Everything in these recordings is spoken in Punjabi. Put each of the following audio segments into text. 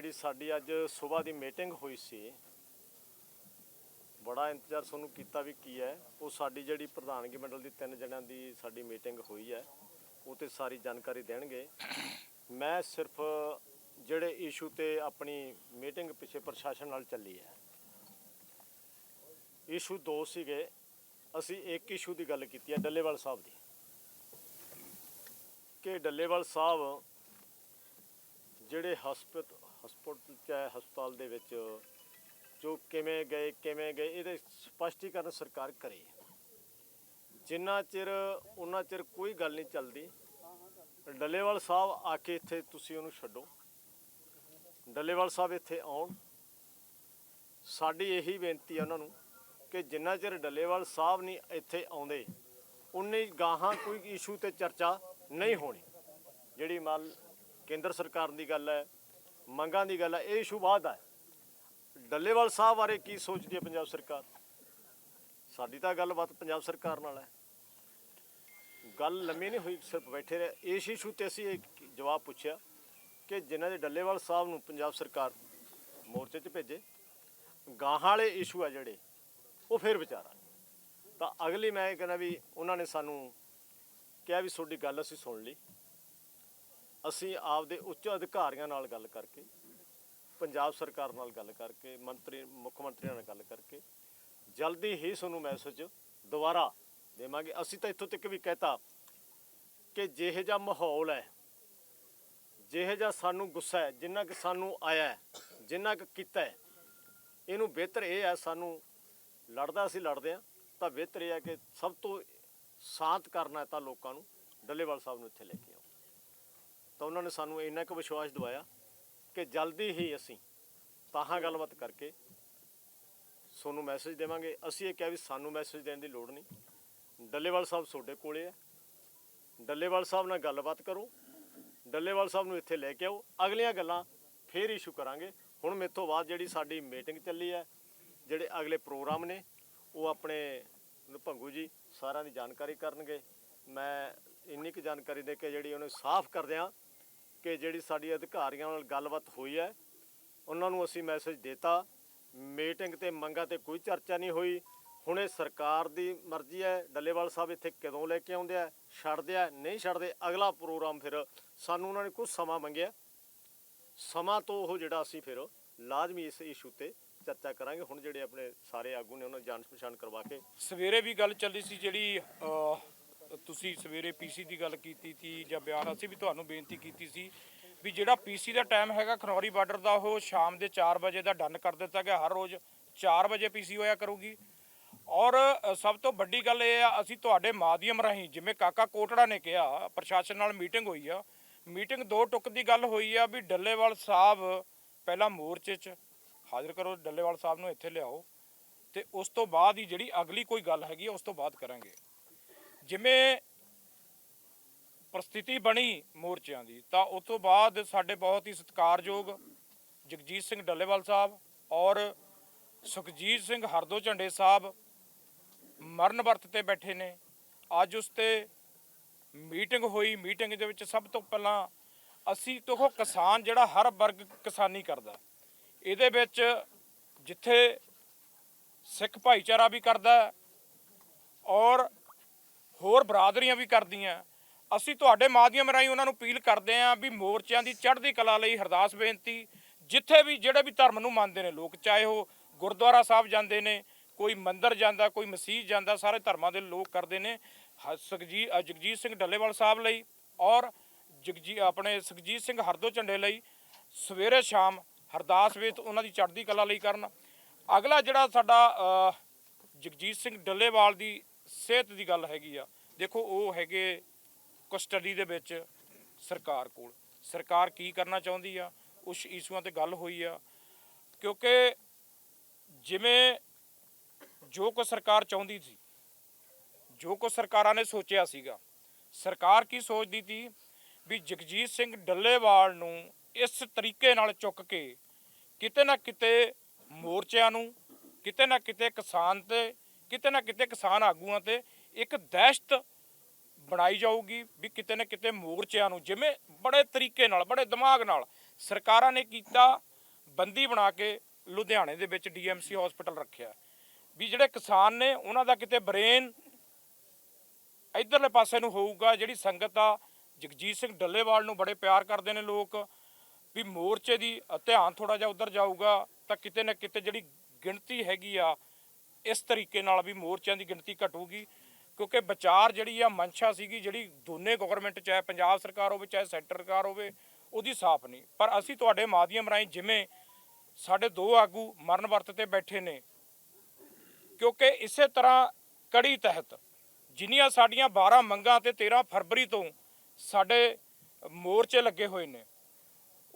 ਜਿਹੜੀ ਸਾਡੀ ਅੱਜ ਸਵੇਰ ਦੀ ਮੀਟਿੰਗ ਹੋਈ ਸੀ, ਬੜਾ ਇੰਤਜ਼ਾਰ ਸਾਨੂੰ ਕੀਤਾ ਵੀ ਕੀ ਹੈ। ਉਹ ਸਾਡੀ ਜਿਹੜੀ ਪ੍ਰਧਾਨਗੀ ਮੰਡਲ ਦੀ ਤਿੰਨ ਜਣਿਆਂ ਦੀ ਸਾਡੀ ਮੀਟਿੰਗ ਹੋਈ ਹੈ, ਉਹ ਤੇ ਸਾਰੀ ਜਾਣਕਾਰੀ ਦੇਣਗੇ। ਮੈਂ ਸਿਰਫ ਜਿਹੜੇ ਇਸ਼ੂ ਤੇ ਆਪਣੀ ਮੀਟਿੰਗ ਪਿੱਛੇ ਪ੍ਰਸ਼ਾਸਨ ਨਾਲ ਚੱਲੀ ਹੈ। ਇਸ਼ੂ ਦੋ ਸੀਗੇ, ਅਸੀਂ ਇੱਕ ਇਸ਼ੂ ਦੀ ਗੱਲ ਕੀਤੀ ਹੈ ਡੱਲੇਵਾਲ ਸਾਹਿਬ ਦੀ। ਕਿ ਡੱਲੇਵਾਲ ਸਾਹਿਬ ਜਿਹੜੇ ਹਸਪਤ ਹਸਪਤਾਲ ਚਾਹੇ ਹਸਪਤਾਲ ਦੇ ਵਿੱਚ ਜੋ ਕਿਵੇਂ ਗਏ ਕਿਵੇਂ ਗਏ, ਇਹਦੇ ਸਪਸ਼ਟੀਕਰਨ ਸਰਕਾਰ ਕਰੇ। ਜਿੰਨਾ ਚਿਰ ਉਹਨਾਂ ਚਿਰ ਕੋਈ ਗੱਲ ਨਹੀਂ ਚੱਲਦੀ, ਡੱਲੇਵਾਲ ਸਾਹਿਬ ਆ ਕੇ ਇੱਥੇ ਤੁਸੀਂ ਉਹਨੂੰ ਛੱਡੋ। ਡੱਲੇਵਾਲ ਸਾਹਿਬ ਇੱਥੇ ਆਉਣ। ਸਾਡੀ ਇਹੀ ਬੇਨਤੀ ਹੈ ਉਹਨਾਂ ਨੂੰ ਕਿ ਜਿੰਨਾ ਚਿਰ ਡੱਲੇਵਾਲ ਸਾਹਿਬ ਨਹੀਂ ਇੱਥੇ ਆਉਂਦੇ, ਉਨੀ ਗਾਹਾਂ ਕੋਈ ਇਸ਼ੂ ਤੇ ਚਰਚਾ ਨਹੀਂ ਹੋਣੀ। ਜਿਹੜੀ ਮੰਨ, ਕੇਂਦਰ ਸਰਕਾਰ ਦੀ ਗੱਲ ਹੈ ਮੰਗਾਂ ਦੀ ਗੱਲ ਹੈ ਇਹ ਇਸ਼ੂ ਬਾਅਦ ਹੈ ਡੱਲੇਵਾਲ ਸਾਹਿਬ ਬਾਰੇ ਕੀ ਸੋਚਦੀ ਹੈ ਪੰਜਾਬ ਸਰਕਾਰ? ਸਾਡੀ ਤਾਂ ਗੱਲਬਾਤ ਪੰਜਾਬ ਸਰਕਾਰ ਨਾਲ ਹੈ। ਗੱਲ ਲੰਮੀ ਨਹੀਂ ਹੋਈ, ਸਿਰਫ ਬੈਠੇ ਰਹੇ। ਇਸ ਇਸ਼ੂ ਤੇ ਅਸੀਂ ਇੱਕ ਜਵਾਬ ਪੁੱਛਿਆ ਕਿ ਜਿਨ੍ਹਾਂ ਦੇ ਡੱਲੇਵਾਲ ਸਾਹਿਬ ਨੂੰ ਪੰਜਾਬ ਸਰਕਾਰ ਮੋਰਚੇ 'ਚ ਭੇਜੇ, ਗਾਹਾਂ ਵਾਲੇ ਇਸ਼ੂ ਆ ਜਿਹੜੇ, ਉਹ ਫਿਰ ਵਿਚਾਰਾ ਤਾਂ ਅਗਲੀ ਮੈਂ ਇਹ ਕਹਿੰਦਾ ਵੀ ਉਹਨਾਂ ਨੇ ਸਾਨੂੰ ਕਿਹਾ ਵੀ ਤੁਹਾਡੀ ਗੱਲ ਅਸੀਂ ਸੁਣ ਲਈ। ਅਸੀਂ ਆਪਦੇ ਉੱਚ ਅਧਿਕਾਰੀਆਂ ਨਾਲ ਗੱਲ ਕਰਕੇ, ਪੰਜਾਬ ਸਰਕਾਰ ਨਾਲ ਗੱਲ ਕਰਕੇ, ਮੰਤਰੀ, ਮੁੱਖ ਮੰਤਰੀਆਂ ਨਾਲ ਗੱਲ ਕਰਕੇ, ਜਲਦੀ ਹੀ ਤੁਹਾਨੂੰ ਮੈਸੇਜ ਦੁਬਾਰਾ ਦੇਵਾਂਗੇ। ਅਸੀਂ ਤਾਂ ਇੱਥੋਂ ਤੱਕ ਵੀ ਕਹਿਤਾ ਕਿ ਜਿਹੇ ਜਿਹਾ ਮਾਹੌਲ ਹੈ, ਜਿਹੇ ਜਿਹਾ ਸਾਨੂੰ ਗੁੱਸਾ ਹੈ, ਜਿੰਨਾ ਕਿ ਸਾਨੂੰ ਆਇਆ ਜਿੰਨਾ ਕਿ ਕੀਤਾ ਹੈ, ਇਹਨੂੰ ਬਿਹਤਰ ਇਹ ਹੈ ਸਾਨੂੰ ਲੜਦਾ ਅਸੀਂ ਲੜਦੇ ਆ ਤਾਂ ਬਿਹਤਰ ਇਹ ਹੈ ਕਿ ਸਭ ਤੋਂ ਸ਼ਾਂਤ ਕਰਨਾ ਤਾਂ ਲੋਕਾਂ ਨੂੰ, ਡੱਲੇਵਾਲ ਸਾਹਿਬ ਨੂੰ ਇੱਥੇ ਲੈ ਕੇ ਆਓ। ਤਾਂ ਉਹਨਾਂ ਨੇ ਸਾਨੂੰ ਇੰਨਾ ਕੁ ਵਿਸ਼ਵਾਸ ਦਿਵਾਇਆ ਕਿ ਜਲਦੀ ਹੀ ਅਸੀਂ ਤਾਹਾਂ ਗੱਲਬਾਤ ਕਰਕੇ ਤੁਹਾਨੂੰ ਮੈਸੇਜ ਦੇਵਾਂਗੇ। ਅਸੀਂ ਇਹ ਕਿਹਾ ਵੀ ਸਾਨੂੰ ਮੈਸੇਜ ਦੇਣ ਦੀ ਲੋੜ ਨਹੀਂ। ਡੱਲੇਵਾਲ ਸਾਹਿਬ ਤੁਹਾਡੇ ਕੋਲੇ ਹੈ ਡੱਲੇਵਾਲ ਸਾਹਿਬ ਨਾਲ ਗੱਲਬਾਤ ਕਰੋ। ਡੱਲੇਵਾਲ ਸਾਹਿਬ ਨੂੰ ਇੱਥੇ ਲੈ ਕੇ ਆਓ। ਅਗਲੀਆਂ ਗੱਲਾਂ ਫੇਰ ਇਸ਼ੂ ਕਰਾਂਗੇ। ਹੁਣ ਮੇਰੇ ਤੋਂ ਬਾਅਦ ਜਿਹੜੀ ਸਾਡੀ ਮੀਟਿੰਗ ਚੱਲੀ ਹੈ, ਜਿਹੜੇ ਅਗਲੇ ਪ੍ਰੋਗਰਾਮ ਨੇ, ਉਹ ਆਪਣੇ ਭੰਗੂ ਜੀ ਸਾਰਿਆਂ ਦੀ ਜਾਣਕਾਰੀ ਕਰਨਗੇ। ਮੈਂ ਇੰਨੀ ਕੁ ਜਾਣਕਾਰੀ ਦੇ ਕੇ ਜਿਹੜੀ ਉਹਨੂੰ ਸਾਫ਼ ਕਰਦਿਆਂ ਕਿ ਜਿਹੜੀ ਸਾਡੀ ਅਧਿਕਾਰੀਆਂ ਨਾਲ ਗੱਲਬਾਤ ਹੋਈ ਹੈ, ਉਹਨਾਂ ਨੂੰ ਅਸੀਂ ਮੈਸੇਜ ਦਿੱਤਾ। ਮੀਟਿੰਗ ਤੇ ਮੰਗਾਂ ਤੇ ਕੋਈ ਚਰਚਾ ਨਹੀਂ ਹੋਈ। ਹੁਣ ਇਹ ਸਰਕਾਰ ਦੀ ਮਰਜ਼ੀ ਹੈ, ਡੱਲੇਵਾਲ ਸਾਹਿਬ ਇੱਥੇ ਕਦੋਂ ਲੈ ਕੇ ਆਉਂਦੇ ਆ, ਛੱਡਦੇ ਆ, ਨਹੀਂ ਛੱਡਦੇ, ਅਗਲਾ ਪ੍ਰੋਗਰਾਮ ਫਿਰ ਸਾਨੂੰ ਉਹਨਾਂ ਨੇ ਕੁਝ ਸਮਾਂ ਮੰਗਿਆ। ਸਮਾਂ ਤੋਂ ਉਹ ਜਿਹੜਾ ਅਸੀਂ ਫਿਰ ਲਾਜ਼ਮੀ ਇਸ ਇਸ਼ੂ ਤੇ ਚਰਚਾ ਕਰਾਂਗੇ। ਹੁਣ ਜਿਹੜੇ ਆਪਣੇ ਸਾਰੇ ਆਗੂ ਨੇ ਉਹਨਾਂ ਨੂੰ ਜਾਣ ਪਛਾਣ ਕਰਵਾ ਕੇ। ਸਵੇਰੇ ਵੀ ਗੱਲ ਚੱਲੀ ਸੀ ਜਿਹੜੀ ਤੁਸੀਂ ਸਵੇਰੇ ਪੀਸੀ ਦੀ ਗੱਲ ਕੀਤੀ ਸੀ ਜਾਂ ਬਿਆਨ ਅਸੀਂ ਵੀ ਤੁਹਾਨੂੰ ਬੇਨਤੀ ਕੀਤੀ ਸੀ ਵੀ ਜਿਹੜਾ ਪੀਸੀ ਦਾ ਟਾਈਮ ਹੈਗਾ ਖਨੌਰੀ ਬਾਰਡਰ ਦਾ ਉਹ ਸ਼ਾਮ ਦੇ 4 ਵਜੇ ਦਾ ਡਨ ਕਰ ਦਿੱਤਾ ਗਿਆ ਹਰ ਰੋਜ਼ 4 ਵਜੇ ਪੀਸੀ ਹੋਇਆ ਕਰੂਗੀ। ਔਰ ਸਭ ਤੋਂ ਵੱਡੀ ਗੱਲ ਇਹ ਆ ਅਸੀਂ ਤੁਹਾਡੇ ਮਾਧਿਅਮ ਰਾਹੀਂ ਜਿਵੇਂ ਕਾਕਾ ਕੋਟੜਾ ਨੇ ਕਿਹਾ ਪ੍ਰਸ਼ਾਸਨ ਨਾਲ ਮੀਟਿੰਗ ਹੋਈ ਆ ਮੀਟਿੰਗ ਦੋ ਟੁਕ ਦੀ ਗੱਲ ਹੋਈ ਆ ਵੀ ਡੱਲੇਵਾਲ ਸਾਹਿਬ ਪਹਿਲਾਂ ਮੋਰਚੇ 'ਚ ਹਾਜ਼ਰ ਕਰੋ ਡੱਲੇਵਾਲ ਸਾਹਿਬ ਨੂੰ ਇੱਥੇ ਲਿਆਓ ਤੇ ਉਸ ਤੋਂ ਬਾਅਦ ਹੀ ਜਿਹੜੀ ਅਗਲੀ ਕੋਈ ਗੱਲ ਹੈਗੀ ਆ, ਉਸ ਤੋਂ ਬਾਅਦ ਕਰਾਂਗੇ। ਜਿਵੇਂ ਪ੍ਰਸਥਿਤੀ ਬਣੀ ਮੋਰਚਿਆਂ ਦੀ, ਤਾਂ ਉਸ ਤੋਂ ਬਾਅਦ ਸਾਡੇ ਬਹੁਤ ਹੀ ਸਤਿਕਾਰਯੋਗ ਜਗਜੀਤ ਸਿੰਘ ਡੱਲੇਵਾਲ ਸਾਹਿਬ ਔਰ ਸੁਖਜੀਤ ਸਿੰਘ ਹਰਦੋ ਝੰਡੇ ਸਾਹਿਬ ਮਰਨ ਵਰਤ ਤੇ ਬੈਠੇ ਨੇ। ਅੱਜ ਉਸ ਤੇ ਮੀਟਿੰਗ ਹੋਈ। ਮੀਟਿੰਗ ਦੇ ਵਿੱਚ ਸਭ ਤੋਂ ਪਹਿਲਾਂ ਅਸੀਂ ਦੇਖੋ ਕਿਸਾਨ ਜਿਹੜਾ ਹਰ ਵਰਗ ਕਿਸਾਨੀ ਕਰਦਾ। ਇਹਦੇ ਵਿੱਚ ਜਿੱਥੇ ਸਿੱਖ ਭਾਈਚਾਰਾ ਵੀ ਕਰਦਾ ਔਰ ਹੋਰ ਬਰਾਦਰੀਆਂ ਵੀ ਕਰਦੀਆਂ। ਅਸੀਂ ਤੁਹਾਡੇ ਮਾਧਿਅਮ ਰਾਹੀਂ ਉਹਨਾਂ ਨੂੰ ਅਪੀਲ ਕਰਦੇ ਆਂ ਵੀ ਮੋਰਚਿਆਂ ਦੀ ਚੜ੍ਹਦੀ ਕਲਾ ਲਈ ਅਰਦਾਸ ਬੇਨਤੀ, ਜਿੱਥੇ ਵੀ ਜਿਹੜੇ ਵੀ ਧਰਮ ਨੂੰ ਮੰਨਦੇ ਨੇ, ਲੋਕ ਚਾਹੇ ਉਹ ਗੁਰਦੁਆਰਾ ਸਾਹਿਬ ਜਾਂਦੇ ਨੇ, ਕੋਈ ਮੰਦਿਰ ਜਾਂਦਾ, ਕੋਈ ਮਸਜਿਦ ਜਾਂਦਾ, ਸਾਰੇ ਧਰਮਾਂ ਦੇ ਲੋਕ ਕਰਦੇ ਨੇ, ਹ- ਸੁਖਜੀ ਜਗਜੀਤ ਸਿੰਘ ਡੱਲੇਵਾਲ ਸਾਹਿਬ ਲਈ ਔਰ ਜਗਜੀ, ਆਪਣੇ ਸੁਖਜੀਤ ਸਿੰਘ ਹਰਦੋ ਝੰਡੇ ਲਈ ਸਵੇਰੇ ਸ਼ਾਮ ਹਰਦਾਸ ਵੇਤ ਉਹਨਾਂ ਦੀ ਚੜ੍ਹਦੀ ਕਲਾ ਲਈ ਕਰਨ। ਅਗਲਾ ਜਿਹੜਾ ਸਾਡਾ ਜਗਜੀਤ ਸਿੰਘ ਡੱਲੇਵਾਲ ਦੀ ਸਿਹਤ ਦੀ ਗੱਲ ਹੈਗੀ ਆ। ਦੇਖੋ, ਉਹ ਹੈਗੇ ਕਸਟਡੀ ਦੇ ਵਿੱਚ ਸਰਕਾਰ ਕੋਲ। ਸਰਕਾਰ ਕੀ ਕਰਨਾ ਚਾਹੁੰਦੀ ਆ? ਉਸ ਇਸ਼ੂਆਂ ਤੇ ਗੱਲ ਹੋਈ ਆ। ਕਿਉਂਕਿ ਜਿਵੇਂ ਜੋ ਕੋ ਸਰਕਾਰ ਚਾਹੁੰਦੀ ਸੀ, ਜੋ ਕੋ ਸਰਕਾਰਾਂ ਨੇ ਸੋਚਿਆ ਸੀਗਾ, ਸਰਕਾਰ ਕੀ ਸੋਚਦੀ ਸੀ? ਵੀ ਜਗਜੀਤ ਸਿੰਘ ਡੱਲੇਵਾਲ ਨੂੰ ਇਸ ਤਰੀਕੇ ਨਾਲ ਚੁੱਕ ਕੇ ਕਿਤੇ ਨਾ ਕਿਤੇ ਮੋਰਚਿਆਂ ਨੂੰ, ਕਿਤੇ ਨਾ ਕਿਤੇ ਕਿਸਾਨ ਤੇ ਕਿਤੇ ਨਾ ਕਿਤੇ ਕਿਸਾਨ ਆਗੂਆਂ ਤੇ ਇੱਕ ਦਹਿਸ਼ਤ ਬਣਾਈ ਜਾਊਗੀ ਵੀ ਕਿਤੇ ਨਾ ਕਿਤੇ ਮੋਰਚਿਆਂ ਨੂੰ, ਜਿਵੇਂ ਬੜੇ ਤਰੀਕੇ ਨਾਲ, ਬੜੇ ਦਿਮਾਗ ਨਾਲ ਸਰਕਾਰਾਂ ਨੇ ਕੀਤਾ, ਬੰਦੀ ਬਣਾ ਕੇ ਲੁਧਿਆਣੇ ਦੇ ਵਿੱਚ ਡੀਐਮਸੀ ਹਸਪੀਟਲ ਰੱਖਿਆ। ਵੀ ਜਿਹੜੇ ਕਿਸਾਨ ਨੇ, ਉਹਨਾਂ ਦਾ ਕਿਤੇ ਬ੍ਰੇਨ ਇਧਰਲੇ ਪਾਸੇ ਨੂੰ ਹੋਊਗਾ, ਜਿਹੜੀ ਸੰਗਤ ਆ, ਜਗਜੀਤ ਸਿੰਘ ਡੱਲੇਵਾਲ ਨੂੰ ਬੜੇ ਪਿਆਰ ਕਰਦੇ ਨੇ ਲੋਕ, ਵੀ ਮੋਰਚੇ ਦੀ ਧਿਆਨ ਥੋੜਾ ਜਿਹਾ ਉਧਰ ਜਾਊਗਾ, ਤਾਂ ਕਿਤੇ ਨਾ ਕਿਤੇ ਜਿਹੜੀ ਗਿਣਤੀ ਹੈਗੀ ਆ ਇਸ ਤਰੀਕੇ ਨਾਲ ਵੀ ਮੋਰਚਿਆਂ ਦੀ ਗਿਣਤੀ ਘਟੂਗੀ, ਕਿਉਂਕਿ ਵਿਚਾਰ ਜਿਹੜੀ ਆ, ਮਨਸ਼ਾ ਸੀਗੀ, ਜਿਹੜੀ ਦੋਨੇ ਗਵਰਨਮੈਂਟ ਚਾਹੇ ਪੰਜਾਬ ਸਰਕਾਰ ਹੋਵੇ, ਚਾਹੇ ਸੈਂਟਰ ਸਰਕਾਰ ਹੋਵੇ, ਉਹਦੀ ਸਾਫ਼ ਨਹੀਂ। ਪਰ ਅਸੀਂ ਤੁਹਾਡੇ ਮਾਧਿਅਮ ਰਾਹੀਂ ਜਿਵੇਂ ਸਾਡੇ ਦੋ ਆਗੂ ਮਰਨ ਵਰਤ ਤੇ ਬੈਠੇ ਨੇ, ਕਿਉਂਕਿ ਇਸੇ ਤਰ੍ਹਾਂ ਕੜੀ ਤਹਿਤ ਜਿੰਨੀਆਂ ਸਾਡੀਆਂ 12 ਮੰਗਾਂ ਤੇ 13 ਫਰਵਰੀ ਤੋਂ ਸਾਡੇ ਮੋਰਚੇ ਲੱਗੇ ਹੋਏ ਨੇ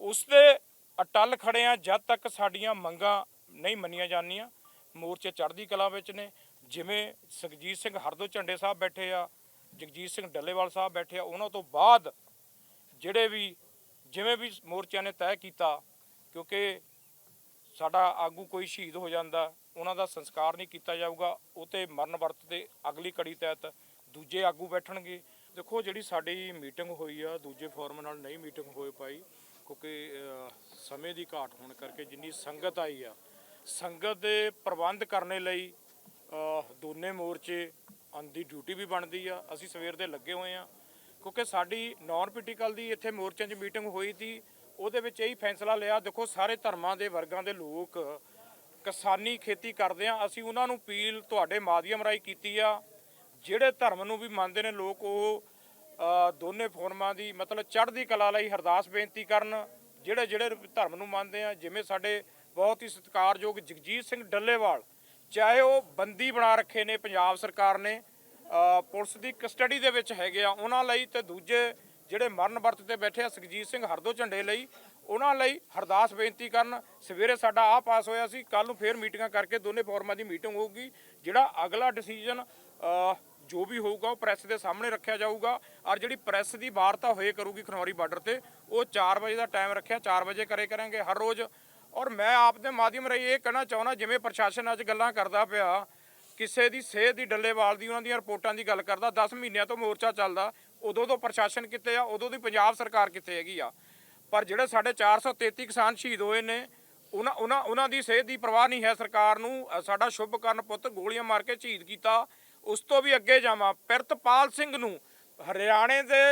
ਉਸ ਦੇ ਅਟਲ ਖੜੇ ਆ, ਜਦ ਤੱਕ ਸਾਡੀਆਂ ਮੰਗਾਂ ਨਹੀਂ ਮੰਨੀਆਂ ਜਾਂਦੀਆਂ। ਮੋਰਚੇ ਚੜ੍ਹਦੀ ਕਲਾ ਵਿੱਚ ਨੇ, ਜਿਵੇਂ ਸੁਖਜੀਤ ਸਿੰਘ ਹਰਦੋ ਝੰਡੇ ਸਾਹਿਬ ਬੈਠੇ ਆ, ਜਗਜੀਤ ਸਿੰਘ ਡੱਲੇਵਾਲ ਸਾਹਿਬ ਬੈਠੇ ਆ, ਉਹਨਾਂ ਤੋਂ ਬਾਅਦ ਜਿਹੜੇ ਵੀ, ਜਿਵੇਂ ਵੀ ਮੋਰਚਿਆਂ ਨੇ ਤੈਅ ਕੀਤਾ, ਕਿਉਂਕਿ ਸਾਡਾ ਆਗੂ ਕੋਈ ਸ਼ਹੀਦ ਹੋ ਜਾਂਦਾ, ਉਹਨਾਂ ਦਾ ਸੰਸਕਾਰ ਨਹੀਂ ਕੀਤਾ ਜਾਊਗਾ, ਉਹ ਤੇ ਮਰਨ ਵਰਤ ਦੇ ਅਗਲੀ ਕੜੀ ਤਹਿਤ ਦੂਜੇ ਆਗੂ ਬੈਠਣਗੇ। ਦੇਖੋ, ਜਿਹੜੀ ਸਾਡੀ ਮੀਟਿੰਗ ਹੋਈ ਆ, ਦੂਜੇ ਫੋਰਮ ਨਾਲ ਨਹੀਂ ਮੀਟਿੰਗ ਹੋਏ ਪਾਈ, ਕਿਉਂਕਿ ਸਮੇਂ ਦੀ ਘਾਟ ਹੋਣ ਕਰਕੇ ਜਿੰਨੀ ਸੰਗਤ ਆਈ ਆ ਸੰਗਤ ਦੇ ਪ੍ਰਬੰਧ ਕਰਨੇ ਲਈ ਦੋਨੇ ਮੋਰਚੇ ਦੀ ਡਿਊਟੀ ਵੀ ਬਣਦੀ ਆ। ਅਸੀਂ ਸਵੇਰ ਦੇ ਲੱਗੇ ਹੋਏ ਆ। ਕਿਉਂਕਿ ਸਾਡੀ ਨਾਨ ਪੋਲੀਟੀਕਲ ਦੀ ਇੱਥੇ ਮੋਰਚਿਆਂ 'ਚ ਮੀਟਿੰਗ ਹੋਈ ਸੀ, ਉਹਦੇ ਵਿੱਚ ਇਹੀ ਫੈਸਲਾ ਲਿਆ, ਦੇਖੋ ਸਾਰੇ ਧਰਮਾਂ ਦੇ ਵਰਗਾਂ ਦੇ ਲੋਕ ਕਿਸਾਨੀ ਖੇਤੀ ਕਰਦੇ ਆ। ਅਸੀਂ ਉਹਨਾਂ ਨੂੰ ਅਪੀਲ ਤੁਹਾਡੇ ਮਾਧਿਅਮ ਰਾਹੀਂ ਕੀਤੀ ਆ। ਜਿਹੜੇ ਧਰਮ ਨੂੰ ਵੀ ਮੰਨਦੇ ਨੇ ਲੋਕ, ਉਹ ਦੋਨੇ ਫੋਰਮਾਂ ਦੀ ਮਤਲਬ ਚੜ੍ਹਦੀ ਕਲਾ ਲਈ ਅਰਦਾਸ ਬੇਨਤੀ ਕਰਨ। ਜਿਹੜੇ ਜਿਹੜੇ ਧਰਮ ਨੂੰ ਮੰਨਦੇ ਆ, ਜਿਵੇਂ ਸਾਡੇ ਬਹੁਤ ਹੀ ਸਤਿਕਾਰਯੋਗ ਜਗਜੀਤ ਸਿੰਘ ਡੱਲੇਵਾਲ, ਚਾਹੇ ਉਹ ਬੰਦੀ ਬਣਾ ਰੱਖੇ ਨੇ ਪੰਜਾਬ ਸਰਕਾਰ ਨੇ ਪੁਲਿਸ ਦੀ ਕਸਟਡੀ ਦੇ ਵਿੱਚ ਹੈਗੇ ਆ, ਉਹਨਾਂ ਲਈ ਤੇ ਦੂਜੇ ਜਿਹੜੇ ਮਰਨ ਵਰਤ ਤੇ ਬੈਠੇ ਆ ਸੁਖਜੀਤ ਸਿੰਘ ਹਰਦੋ ਝੰਡੇ ਲਈ, ਉਹਨਾਂ ਲਈ ਅਰਦਾਸ ਬੇਨਤੀ ਕਰਨ, ਸਵੇਰੇ ਸਾਡਾ ਆ ਪਾਸ ਹੋਇਆ ਸੀ ਕੱਲ ਨੂੰ ਫੇਰ ਮੀਟਿੰਗਾਂ ਕਰਕੇ ਦੋਨੇ ਫੋਰਮਾਂ ਦੀ ਮੀਟਿੰਗ ਹੋਊਗੀ, ਜਿਹੜਾ ਅਗਲਾ ਡਿਸੀਜਨ ਜੋ ਵੀ ਹੋਊਗਾ ਉਹ ਪ੍ਰੈਸ ਦੇ ਸਾਹਮਣੇ ਰੱਖਿਆ ਜਾਊਗਾ, ਔਰ ਜਿਹੜੀ ਪ੍ਰੈਸ ਦੀ ਵਾਰਤਾ ਹੋਏ ਕਰੂਗੀ ਖਨੌਰੀ ਬਾਰਡਰ ਤੇ, ਉਹ 4 ਵਜੇ ਦਾ ਟਾਈਮ ਰੱਖਿਆ 4 ਵਜੇ ਕਰੇ ਕਰਾਂਗੇ, ਹਰ ਰੋਜ਼ ਔਰ ਮੈਂ ਆਪ ਦੇ ਮਾਧਿਅਮ ਰਾਹੀਂ ਇਹ ਕਹਿਣਾ ਚਾਹੁੰਦਾ ਜਿਵੇਂ ਪ੍ਰਸ਼ਾਸਨ ਅੱਜ ਗੱਲਾਂ ਕਰਦਾ ਪਿਆ ਕਿਸੇ ਦੀ ਸਿਹਤ ਦੀ ਡੱਲੇਵਾਲ ਦੀ ਉਹਨਾਂ ਦੀਆਂ ਰਿਪੋਰਟਾਂ ਦੀ ਗੱਲ ਕਰਦਾ 10 ਮਹੀਨਿਆਂ ਤੋਂ ਮੋਰਚਾ ਚੱਲਦਾ ਉਦੋਂ ਤੋਂ ਪ੍ਰਸ਼ਾਸਨ ਕਿੱਥੇ ਆ ਉਦੋਂ ਦੀ ਪੰਜਾਬ ਸਰਕਾਰ ਕਿੱਥੇ ਹੈਗੀ ਆ। ਪਰ ਜਿਹੜੇ ਸਾਡੇ 433 ਕਿਸਾਨ ਸ਼ਹੀਦ ਹੋਏ ਨੇ ਉਹਨਾਂ ਉਹਨਾਂ ਉਹਨਾਂ ਦੀ ਸਿਹਤ ਦੀ ਪਰਵਾਹ ਨਹੀਂ ਹੈ ਸਰਕਾਰ ਨੂੰ ਅ, ਸਾਡਾ ਸ਼ੁਭਕਰਨ ਪੁੱਤ ਗੋਲੀਆਂ ਮਾਰ ਕੇ ਸ਼ਹੀਦ ਕੀਤਾ ਉਸ ਤੋਂ ਵੀ ਅੱਗੇ ਜਾਵਾਂ। ਪਿਰਤਪਾਲ ਸਿੰਘ ਨੂੰ ਹਰਿਆਣੇ ਦੇ